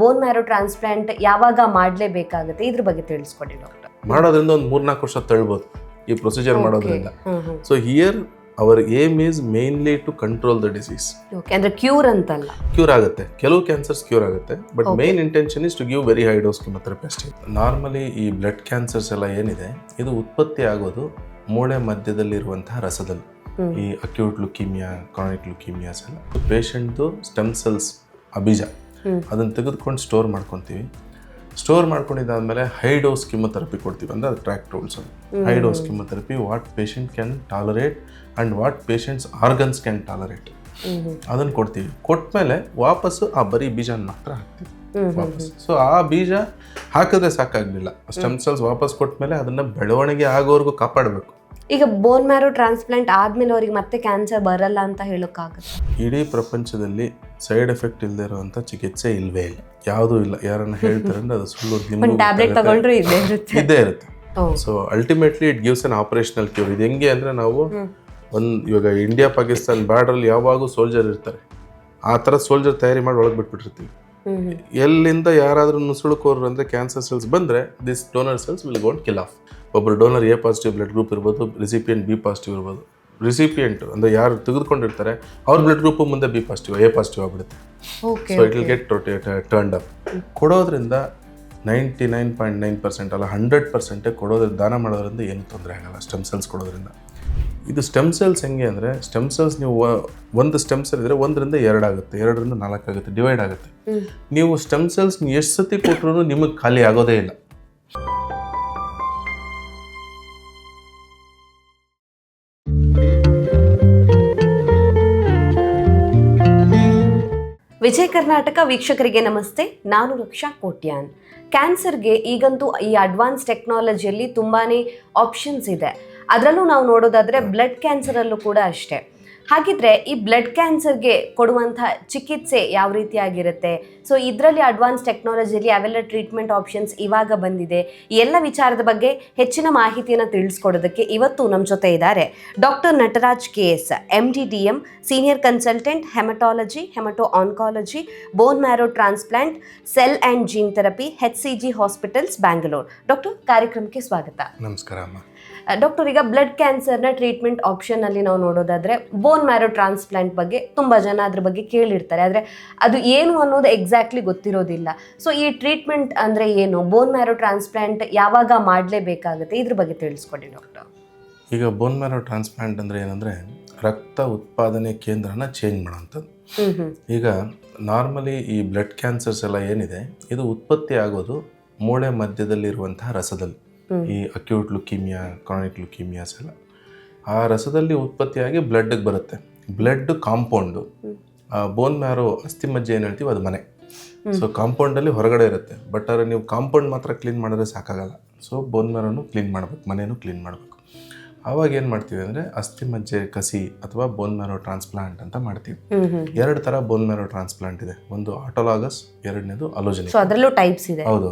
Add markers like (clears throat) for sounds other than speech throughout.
ಬೋನ್ marrow transplant ಯಾವಾಗ ಮಾಡಲೇಬೇಕಾಗುತ್ತೆ? ಇದ್ರ ಬಗ್ಗೆ ತಿಳಿಸ್ಕೊಡಿ ಡಾಕ್ಟರ್. ಮಾಡೋದ್ರಿಂದ ಒಂದು ಮೂರ್ನಾಲ್ಕು ವರ್ಷ ತಳ್ಬೋದು ಈ ಪ್ರೊಸೀಜರ್ ಮಾಡೋದ್ರಿಂದ. So here our aim is mainly to control the disease ಅಂದ್ರೆ ಕ್ಯೂರ್ ಅಂತಲ್ಲ. ಕ್ಯೂರ್ ಆಗುತ್ತೆ. ಕೆಲವು ಕ್ಯಾನ್ಸರ್ಸ್ ಕ್ಯೂರ್ ಆಗುತ್ತೆ but main intention is to give very high dose chemotherapist normally ಈ ಬ್ಲಡ್ ಕ್ಯಾನ್ಸರ್ಸ್ ಎಲ್ಲ ಏನಿದೆ ಇದು ಉತ್ಪತ್ತಿ ಆಗೋದು ಮೂಳೆ ಮಧ್ಯದಲ್ಲಿರುವಂತಹ ರಸದಲ್ಲಿ. ಈ ಅಕ್ಯೂಟ್ ಲುಕೀಮಿಯಾ ಕ್ರಾನಿಕ್ ಲುಕೀಮಿಯಾಸ್ ಎಲ್ಲ. ಪೇಷಂಟ್ದು ಸ್ಟೆಮ್ ಸೆಲ್ಸ್ ಅಬೀಜ. ಅದನ್ನು ತೆಗೆದುಕೊಂಡು ಸ್ಟೋರ್ ಮಾಡ್ಕೊತೀವಿ. ಸ್ಟೋರ್ ಮಾಡ್ಕೊಂಡಿದ್ದಾದ್ಮೇಲೆ ಹೈ ಡೋಸ್ ಕಿಮೊಥೆರಪಿ ಕೊಡ್ತೀವಿ. ಅಂದರೆ ಅದು ಟ್ರ್ಯಾಕ್ ರೂಲ್ಸ್ ಅದು. High dose chemotherapy what patient can tolerate and what patient's organs can tolerate ಅದನ್ನು ಕೊಡ್ತೀವಿ. ಕೊಟ್ಮೇಲೆ ವಾಪಸ್ಸು ಆ ಬರೀ ಬೀಜನ ಮಾತ್ರ ಹಾಕ್ತೀವಿ. ವಾಪಸ್ ಸೊ ಆ ಬೀಜ ಹಾಕಿದ್ರೆ ಸಾಕಾಗಲಿಲ್ಲ. ಸ್ಟೆಮ್ ಸೆಲ್ಸ್ ವಾಪಸ್ ಕೊಟ್ಮೇಲೆ ಅದನ್ನ ಬೆಳವಣಿಗೆ ಆಗೋವರೆಗೂ ಕಾಪಾಡಬೇಕು. ಈಗ ಬೋನ್ ಮ್ಯಾರೋ ಟ್ರಾನ್ಸ್ಪ್ಲಾಂಟ್ ಆದ್ಮೇಲೆ ಅವ್ರಿಗೆ ಮತ್ತೆ ಕ್ಯಾನ್ಸರ್ ಬರಲ್ಲ ಅಂತ ಹೇಳೋಕ್ಕಾಗುತ್ತೆ? ಇಡೀ ಪ್ರಪಂಚದಲ್ಲಿ ಸೈಡ್ ಎಫೆಕ್ಟ್ ಇಲ್ಲದೆ ಇರುವಂಥ ಚಿಕಿತ್ಸೆ ಇಲ್ವೇ ಇಲ್ಲ. ಯಾವುದೂ ಇಲ್ಲ. ಯಾರನ್ನ ಹೇಳ್ತಾರೆ ಅಂದ್ರೆ ಅದು ಸುಳ್ಳು (laughs) ಟ್ಯಾಬ್ಲೆಟ್. ತಗೊಂಡ್ರೆ ಇದೇ ಇರುತ್ತೆ. ಇದ್ದೇ ಇರುತ್ತೆ. So ultimately it gives an operational cure ಇದು ಹೆಂಗೆ ಅಂದ್ರೆ ನಾವು ಒಂದು ಇವಾಗ ಇಂಡಿಯಾ ಪಾಕಿಸ್ತಾನ್ ಬಾರ್ಡ್ರಲ್ಲಿ ಯಾವಾಗೂ ಸೋಲ್ಜರ್ ಇರ್ತಾರೆ. ಆ ಥರ ಸೋಲ್ಜರ್ ತಯಾರಿ ಮಾಡಿ ಒಳಗೆ ಬಿಟ್ಬಿಟ್ಟಿರ್ತೀವಿ. ಎಲ್ಲಿಂದ ಯಾರಾದರೂ ನುಸುಳುಕೋರು ಅಂದರೆ ಕ್ಯಾನ್ಸರ್ ಸೆಲ್ಸ್ ಬಂದರೆ this donor cells will go and kill off ಒಬ್ಬರು donor A positive blood group ಇರ್ಬೋದು ರಿಸಿಪಿಯಂಟ್ ಬಿ ಪಾಸಿಟಿವ್ ಇರ್ಬೋದು. ರಿಸಿಪಿಯಂಟ್ ಅಂದರೆ ಯಾರು ತೆಗೆದುಕೊಂಡಿರ್ತಾರೆ ಅವ್ರ ಬ್ಲಡ್ ಗ್ರೂಪ್ ಮುಂದೆ ಬಿ ಪಾಸಿಟಿವ್ ಎ ಪಾಸಿಟಿವ್ ಆಗಿಬಿಡುತ್ತೆ. So it will get turned up ಕೊಡೋದ್ರಿಂದ ninety nine point nine percent ಅಲ್ಲ ಹಂಡ್ರೆಡ್ ಪರ್ಸೆಂಟೇ ಕೊಡೋದ್ರಿಂದ ದಾನ ಮಾಡೋದ್ರಿಂದ ಏನು ತೊಂದರೆ ಆಗಲ್ಲ ಸ್ಟೆಮ್ ಸೆಲ್ಸ್ ಕೊಡೋದ್ರಿಂದ. ಇದು ಸ್ಟೆಮ್ ಸೆಲ್ಸ್ ಹೆಂಗೆ ಅಂದರೆ ಸ್ಟೆಮ್ ಸೆಲ್ಸ್ ನೀವು ಒಂದು ಸ್ಟೆಮ್ ಸೆಲ್ ಇದ್ದರೆ ಒಂದರಿಂದ ಎರಡಾಗುತ್ತೆ ಎರಡರಿಂದ ನಾಲ್ಕಾಗುತ್ತೆ ಡಿವೈಡ್ ಆಗುತ್ತೆ. ನೀವು ಸ್ಟೆಮ್ ಸೆಲ್ಸ್ ಎಷ್ಟು ಸತಿ ಕೊಟ್ಟರು ನಿಮಗೆ ಖಾಲಿ ಆಗೋದೇ ಇಲ್ಲ. ವಿಜಯ ಕರ್ನಾಟಕ ವೀಕ್ಷಕರಿಗೆ ನಮಸ್ತೆ. ನಾನು ರಕ್ಷಾ ಕೋಟ್ಯಾನ್. ಕ್ಯಾನ್ಸರ್ಗೆ ಈಗಂತೂ ಈ ಅಡ್ವಾನ್ಸ್ ಟೆಕ್ನಾಲಜಿಯಲ್ಲಿ ತುಂಬಾ ಆಪ್ಷನ್ಸ್ ಇದೆ. ಅದರಲ್ಲೂ ನಾವು ನೋಡೋದಾದರೆ ಬ್ಲಡ್ ಕ್ಯಾನ್ಸರಲ್ಲೂ ಕೂಡ ಅಷ್ಟೇ. ಹಾಗಿದ್ರೆ ಈ ಬ್ಲಡ್ ಕ್ಯಾನ್ಸರ್ಗೆ ಕೊಡುವಂಥ ಚಿಕಿತ್ಸೆ ಯಾವ ರೀತಿಯಾಗಿರುತ್ತೆ? ಸೊ ಇದರಲ್ಲಿ ಅಡ್ವಾನ್ಸ್ ಟೆಕ್ನಾಲಜಿಯಲ್ಲಿ ಅವೆಲ್ಲ ಟ್ರೀಟ್ಮೆಂಟ್ ಆಪ್ಷನ್ಸ್ ಇವಾಗ ಬಂದಿದೆ. ಎಲ್ಲ ವಿಚಾರದ ಬಗ್ಗೆ ಹೆಚ್ಚಿನ ಮಾಹಿತಿಯನ್ನು ತಿಳಿಸ್ಕೊಡೋದಕ್ಕೆ ಇವತ್ತು ನಮ್ಮ ಜೊತೆ ಇದ್ದಾರೆ doctor Nataraj K S M D D M senior consultant haematology haemato oncology bone marrow transplant cell and gene therapy H C G hospitals Bangalore doctor ಕಾರ್ಯಕ್ರಮಕ್ಕೆ ಸ್ವಾಗತ. ನಮಸ್ಕಾರ ಡಾಕ್ಟರ್ ಈಗ ಬ್ಲಡ್ ಕ್ಯಾನ್ಸರ್ನ ಟ್ರೀಟ್ಮೆಂಟ್ ಆಪ್ಷನಲ್ಲಿ ನಾವು ನೋಡೋದಾದ್ರೆ ಬೋನ್ ಮ್ಯಾರೋ ಟ್ರಾನ್ಸ್ಪ್ಲಾಂಟ್ ಬಗ್ಗೆ ತುಂಬ ಜನ ಅದ್ರ ಬಗ್ಗೆ ಕೇಳಿರ್ತಾರೆ. ಆದರೆ ಅದು ಏನು ಅನ್ನೋದು ಎಕ್ಸಾಕ್ಟ್ಲಿ ಗೊತ್ತಿರೋದಿಲ್ಲ. ಸೊ ಈ ಟ್ರೀಟ್ಮೆಂಟ್ ಅಂದರೆ ಏನು? ಬೋನ್ ಮ್ಯಾರೋ ಟ್ರಾನ್ಸ್ಪ್ಲಾಂಟ್ ಯಾವಾಗ ಮಾಡಲೇಬೇಕಾಗುತ್ತೆ? ಇದ್ರ ಬಗ್ಗೆ ತಿಳಿಸ್ಕೊಡಿ ಡಾಕ್ಟರ್ ಈಗ ಬೋನ್ ಮ್ಯಾರೋ ಟ್ರಾನ್ಸ್ಪ್ಲಾಂಟ್ ಅಂದರೆ ಏನಂದರೆ ರಕ್ತ ಉತ್ಪಾದನೆ ಕೇಂದ್ರನ ಚೇಂಜ್ ಮಾಡೋಂಥದ್ದು ಈಗ ನಾರ್ಮಲಿ ಈ ಬ್ಲಡ್ ಕ್ಯಾನ್ಸರ್ಸ್ ಎಲ್ಲ ಏನಿದೆ ಇದು ಉತ್ಪತ್ತಿ ಆಗೋದು ಮೂಳೆ ಮಧ್ಯದಲ್ಲಿರುವಂತಹ ರಸದಲ್ಲಿ. ಈ ಅಕ್ಯೂಟ್ ಲುಕೀಮಿಯಾ ಕ್ರಾನಿಕ್ ಲುಕೀಮಿಯಾಸ್ ಎಲ್ಲ ಆ ರಸದಲ್ಲಿ ಉತ್ಪತ್ತಿಯಾಗಿ ಬ್ಲಡ್ಗೆ ಬರುತ್ತೆ. Blood compound. ಬೋನ್ ಮ್ಯಾರೋ ಅಸ್ಥಿ ಮಜ್ಜೆ ಏನು ಹೇಳ್ತೀವಿ ಅದು ಮನೆ. ಸೊ ಕಾಂಪೌಂಡಲ್ಲಿ ಹೊರಗಡೆ ಇರುತ್ತೆ. ಬಟ್ ಆದರೆ ನೀವು ಕಾಂಪೌಂಡ್ ಮಾತ್ರ ಕ್ಲೀನ್ ಮಾಡಿದ್ರೆ ಸಾಕಾಗಲ್ಲ. ಸೊ ಬೋನ್ ಮ್ಯಾರೋನು ಕ್ಲೀನ್ ಮಾಡ್ಬೇಕು ಮನೇನು ಕ್ಲೀನ್ ಮಾಡಬೇಕು. ಆವಾಗ ಏನು ಮಾಡ್ತೀವಿ ಅಂದರೆ ಅಸ್ಥಿ ಮಜ್ಜೆ ಕಸಿ ಅಥವಾ ಬೋನ್ ಮ್ಯಾರೋ ಟ್ರಾನ್ಸ್ಪ್ಲಾಂಟ್ ಅಂತ ಮಾಡ್ತೀವಿ. ಎರಡು ಥರ ಬೋನ್ ಮ್ಯಾರೋ ಟ್ರಾನ್ಸ್ಪ್ಲಾಂಟ್ ಇದೆ. ಒಂದು ಆಟೋಲಾಗಸ್ ಎರಡನೇದು ಅಲೋಜೆನಿಕ್ ಅದರಲ್ಲೂ ಟೈಪ್ಸ್ ಇದೆ. ಹೌದು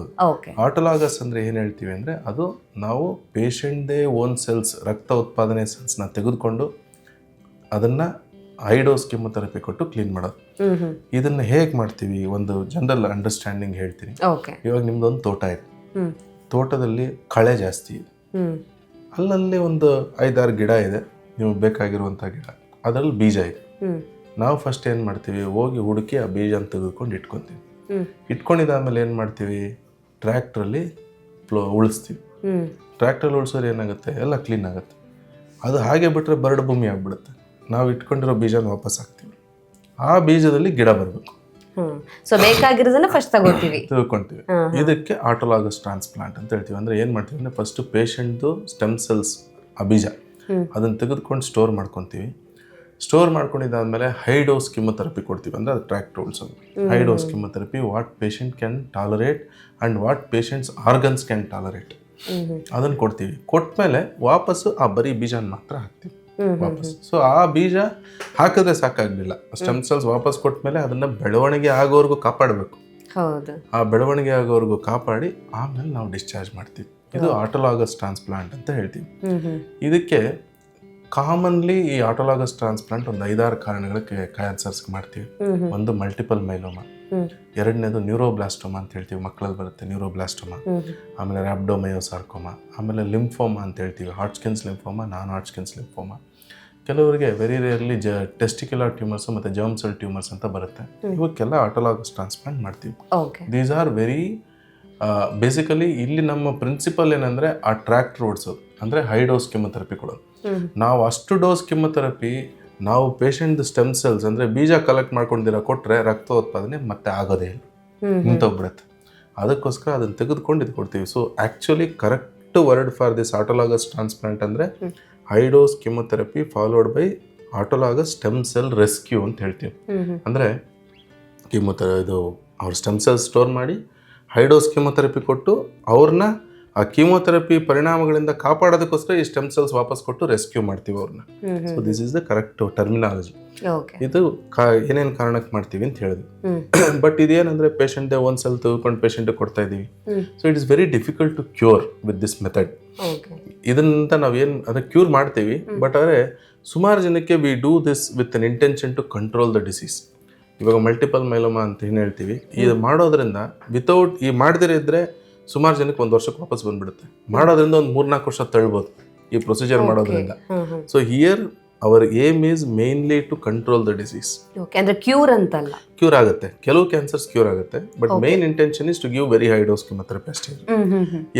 ಆಟೋಲಾಗಸ್ ಅಂದರೆ ಏನು ಹೇಳ್ತೀವಿ ಅಂದರೆ ಅದು ನಾವು ಪೇಷಂಟ್ದೇ ಓನ್ ಸೆಲ್ಸ್ ರಕ್ತ ಉತ್ಪಾದನೆ ಸೆಲ್ಸ್ನ ತೆಗೆದುಕೊಂಡು ಅದನ್ನು ಐಡೋಸ್ ಕೆಮೊಥೆರಪಿ ಕೊಟ್ಟು ಕ್ಲೀನ್ ಮಾಡೋದು. ಇದನ್ನ ಹೇಗೆ ಮಾಡ್ತೀವಿ? ಒಂದು ಜನರಲ್ ಅಂಡರ್ಸ್ಟ್ಯಾಂಡಿಂಗ್ ಹೇಳ್ತೀನಿ. ಇವಾಗ ಇವಾಗ ನಿಮ್ದೊಂದು ತೋಟ ಇದೆ. ತೋಟದಲ್ಲಿ ಕಳೆ ಜಾಸ್ತಿ ಇದೆ. ಅಲ್ಲಲ್ಲಿ ಒಂದು ಐದಾರು ಗಿಡ ಇದೆ. ನಿಮಗೆ ಬೇಕಾಗಿರುವಂಥ ಗಿಡ. ಅದರಲ್ಲಿ ಬೀಜ ಇದೆ. ನಾವು ಫಸ್ಟ್ ಏನು ಮಾಡ್ತೀವಿ ಹೋಗಿ ಹುಡುಕಿ ಆ ಬೀಜನ ತೆಗೆದುಕೊಂಡು ಇಟ್ಕೊತೀವಿ. ಇಟ್ಕೊಂಡಿದ ಇಟ್ಕೊಂಡಿದ್ದಾದ್ಮೇಲೆ ಏನು ಮಾಡ್ತೀವಿ ಟ್ರ್ಯಾಕ್ಟ್ರಲ್ಲಿ ಫ್ಲೋ ಉಳಿಸ್ತೀವಿ. ಟ್ರ್ಯಾಕ್ಟ್ರಲ್ಲಿ ಉಳಿಸೋರು ಏನಾಗುತ್ತೆ? ಎಲ್ಲ ಕ್ಲೀನ್ ಆಗುತ್ತೆ. ಅದು ಹಾಗೆ ಬಿಟ್ಟರೆ ಬರಡು ಭೂಮಿ ಆಗಿಬಿಡುತ್ತೆ. ನಾವು ಇಟ್ಕೊಂಡಿರೋ ಬೀಜನ ವಾಪಸ್ ಹಾಕ್ತೀವಿ. ಆ ಬೀಜದಲ್ಲಿ ಗಿಡ ಬರಬೇಕು. ಸೊ ಬೇಕಾಗಿರೋದನ್ನ ಫಸ್ಟ್ ತಗೋತೀವಿ ತಿಳ್ಕೊಂತೀವಿ ಇದಕ್ಕೆ ಆಟೋಲಾಗಸ್ ಟ್ರಾನ್ಸ್ಪ್ಲಾಂಟ್ ಅಂತ ಹೇಳ್ತೀವಿ. ಅಂದ್ರೆ ಏನು ಮಾಡ್ತೀವಿ ಅಂದ್ರೆ ಫಸ್ಟು ಪೇಷಂಟ್ದು ಸ್ಟೆಮ್ ಸೆಲ್ಸ್ ಆ ಬೀಜ. ಅದನ್ನು ತೆಗೆದುಕೊಂಡು ಸ್ಟೋರ್ ಮಾಡ್ಕೊತೀವಿ. ಸ್ಟೋರ್ ಮಾಡ್ಕೊಂಡಿದ್ದಾದ್ಮೇಲೆ ಹೈ ಡೋಸ್ ಕಿಮೊಥೆರಪಿ ಕೊಡ್ತೀವಿ. ಅಂದ್ರೆ ಅದು ಟ್ರ್ಯಾಕ್ ಟೋಲ್ಸ್ ಅದು. High dose chemotherapy what patient can tolerate and what patient's organs can tolerate ಅದನ್ನು ಕೊಡ್ತೀವಿ. ಕೊಟ್ಮೇಲೆ ವಾಪಸ್ಸು ಆ ಬರೀ ಬೀಜನ ಮಾತ್ರ ಹಾಕ್ತೀವಿ. ವಾಪಸ್. ಸೊ ಆ ಬೀಜ ಹಾಕಿದ್ರೆ ಸಾಕಾಗಲಿಲ್ಲ. ಸ್ಟೆಮ್ ಸೆಲ್ಸ್ ವಾಪಸ್ ಕೊಟ್ಮೇಲೆ ಅದನ್ನು ಬೆಳವಣಿಗೆ ಆಗೋವರೆಗೂ ಕಾಪಾಡಬೇಕು. ಹೌದು. ಆ ಬೆಳವಣಿಗೆ ಆಗೋವರೆಗೂ ಕಾಪಾಡಿ ಆಮೇಲೆ ನಾವು ಡಿಸ್ಚಾರ್ಜ್ ಮಾಡ್ತೀವಿ. ಇದು ಆಟೋಲಾಗಸ್ ಟ್ರಾನ್ಸ್ಪ್ಲಾಂಟ್ ಅಂತ ಹೇಳ್ತೀವಿ. ಇದಕ್ಕೆ ಕಾಮನ್ಲಿ ಈ ಆಟೋಲಾಗಸ್ ಟ್ರಾನ್ಸ್ಪ್ಲಾಂಟ್ ಒಂದು ಐದಾರು ಕಾರಣಗಳಿಗೆ ಕ್ಯಾನ್ಸರ್ಸ್ ಮಾಡ್ತೀವಿ. ಒಂದು ಮಲ್ಟಿಪಲ್ ಮೈಲೋಮಾ. ಎರಡನೇದು ನ್ಯೂರೋಬ್ಲಾಸ್ಟೋಮಾ ಅಂತ ಹೇಳ್ತೀವಿ ಮಕ್ಕಳಲ್ಲಿ ಬರುತ್ತೆ ನ್ಯೂರೋಬ್ಲಾಸ್ಟೋಮಾ ಆಮೇಲೆ ರ್ಯಾಬ್ಡೋಮಯೋಸಾರ್ಕೋಮಾ ಆಮೇಲೆ ಲಿಂಫೋಮಾ ಅಂತ ಹೇಳ್ತೀವಿ Hodgkin's lymphoma non Hodgkin's lymphoma ಕೆಲವರಿಗೆ ವೆರಿ ರೇರ್ಲಿ ಜ ಟೆಸ್ಟಿಕ್ಯುಲರ್ ಟ್ಯೂಮರ್ಸ್ ಮತ್ತು ಜರ್ಮ್ ಸೆಲ್ ಟ್ಯೂಮರ್ಸ್ ಅಂತ ಬರುತ್ತೆ. ಇವಕ್ಕೆಲ್ಲ ಆಟೋಲಾಗಸ್ ಟ್ರಾನ್ಸ್ಪ್ಲಾಂಟ್ ಮಾಡ್ತೀವಿ. Okay these are very basically ಇಲ್ಲಿ ನಮ್ಮ ಪ್ರಿನ್ಸಿಪಲ್ ಏನಂದರೆ ಆ ಟ್ರ್ಯಾಕ್ಟ್ ಓಡಿಸೋದು ಅಂದರೆ ಹೈ ಡೋಸ್ ಕೆಮೊಥೆರಪಿ ಕೊಡೋದು. ನಾವು ಅಷ್ಟು ಡೋಸ್ ಕೆಮೊಥೆರಪಿ ನಾವು ಪೇಷಂಟ್ ಸ್ಟೆಮ್ ಸೆಲ್ಸ್ ಅಂದರೆ ಬೀಜ ಕಲೆಕ್ಟ್ ಮಾಡ್ಕೊಂಡಿರೋ ಕೊಟ್ಟರೆ ರಕ್ತೋತ್ಪಾದನೆ ಮತ್ತೆ ಆಗೋದೇ ಇಲ್ಲ. ನಿಂತೋಗ್ಬಿಡುತ್ತೆ ಅದಕ್ಕೋಸ್ಕರ ಅದನ್ನು ತೆಗೆದುಕೊಂಡು ಇದು ಕೊಡ್ತೀವಿ. So actually correct word for this autologous transplant ಅಂದರೆ high dose chemotherapy followed by autologous stem cell rescue ಅಂತ ಹೇಳ್ತೀವಿ. ಅಂದರೆ ಕಿಮೊಥೆರ ಇದು ಅವ್ರ ಸ್ಟೆಮ್ ಸೆಲ್ ಸ್ಟೋರ್ ಮಾಡಿ ಹೈಡೋಸ್ ಕಿಮೊಥೆರಪಿ ಕೊಟ್ಟು ಅವ್ರನ್ನ ಆ ಕೀಮೋಥೆರಪಿ ಪರಿಣಾಮಗಳಿಂದ ಕಾಪಾಡೋದಕ್ಕೋಸ್ಕರ ಈ ಸ್ಟೆಮ್ ಸೆಲ್ಸ್ ವಾಪಸ್ ಕೊಟ್ಟು ರೆಸ್ಕ್ಯೂ ಮಾಡ್ತೀವಿ ಅವ್ರನ್ನ. So this is the correct terminology ಇದು ಏನೇನು ಕಾರಣಕ್ಕೆ ಮಾಡ್ತೀವಿ ಅಂತ ಹೇಳಿದ್ವಿ. ಬಟ್ (clears throat) ಇದೇನಂದ್ರೆ ಪೇಷಂಟ್ ಒಂದು ಸೆಲ್ ತೆಗೆದುಕೊಂಡು ಪೇಷಂಟ್ ಕೊಡ್ತಾ ಇದೀವಿ so it is very difficult to cure with this method ಇದನ್ನಂತ ಇದನ್ನ ನಾವೇನು ಅದಕ್ಕೆ ಕ್ಯೂರ್ ಮಾಡ್ತೀವಿ. ಬಟ್ ಆದರೆ ಸುಮಾರು ಜನಕ್ಕೆ we do this with an intention to control the disease ಇವಾಗ ಮಲ್ಟಿಪಲ್ ಮೈಲೋಮಾ ಅಂತ ಏನು ಹೇಳ್ತೀವಿ. ಇದು ಮಾಡೋದ್ರಿಂದ ವಿತೌಟ್ ಈ ಮಾಡದಿರ ಇದ್ರೆ ಸುಮಾರು ಜನಕ್ಕೆ ಒಂದು ವರ್ಷಕ್ಕೆ ವಾಪಸ್ ಬಂದ್ಬಿಡುತ್ತೆ. ಮಾಡೋದ್ರಿಂದ ಒಂದು ಮೂರ್ನಾಲ್ಕು ವರ್ಷ ತಳ್ಬೋದು ಈ ಪ್ರೊಸೀಜರ್ ಮಾಡೋದ್ರಿಂದ. So here our aim is mainly to control the disease okay ಅಂದ್ರೆ ಕ್ಯೂರ್ ಅಂತಲ್ಲ. ಕ್ಯೂರ್ ಆಗುತ್ತೆ. ಕೆಲವು ಕ್ಯಾನ್ಸರ್ಸ್ ಕ್ಯೂರ್ ಆಗುತ್ತೆ but main intention is to give very high dose chemotherapy ಅಷ್ಟೇ.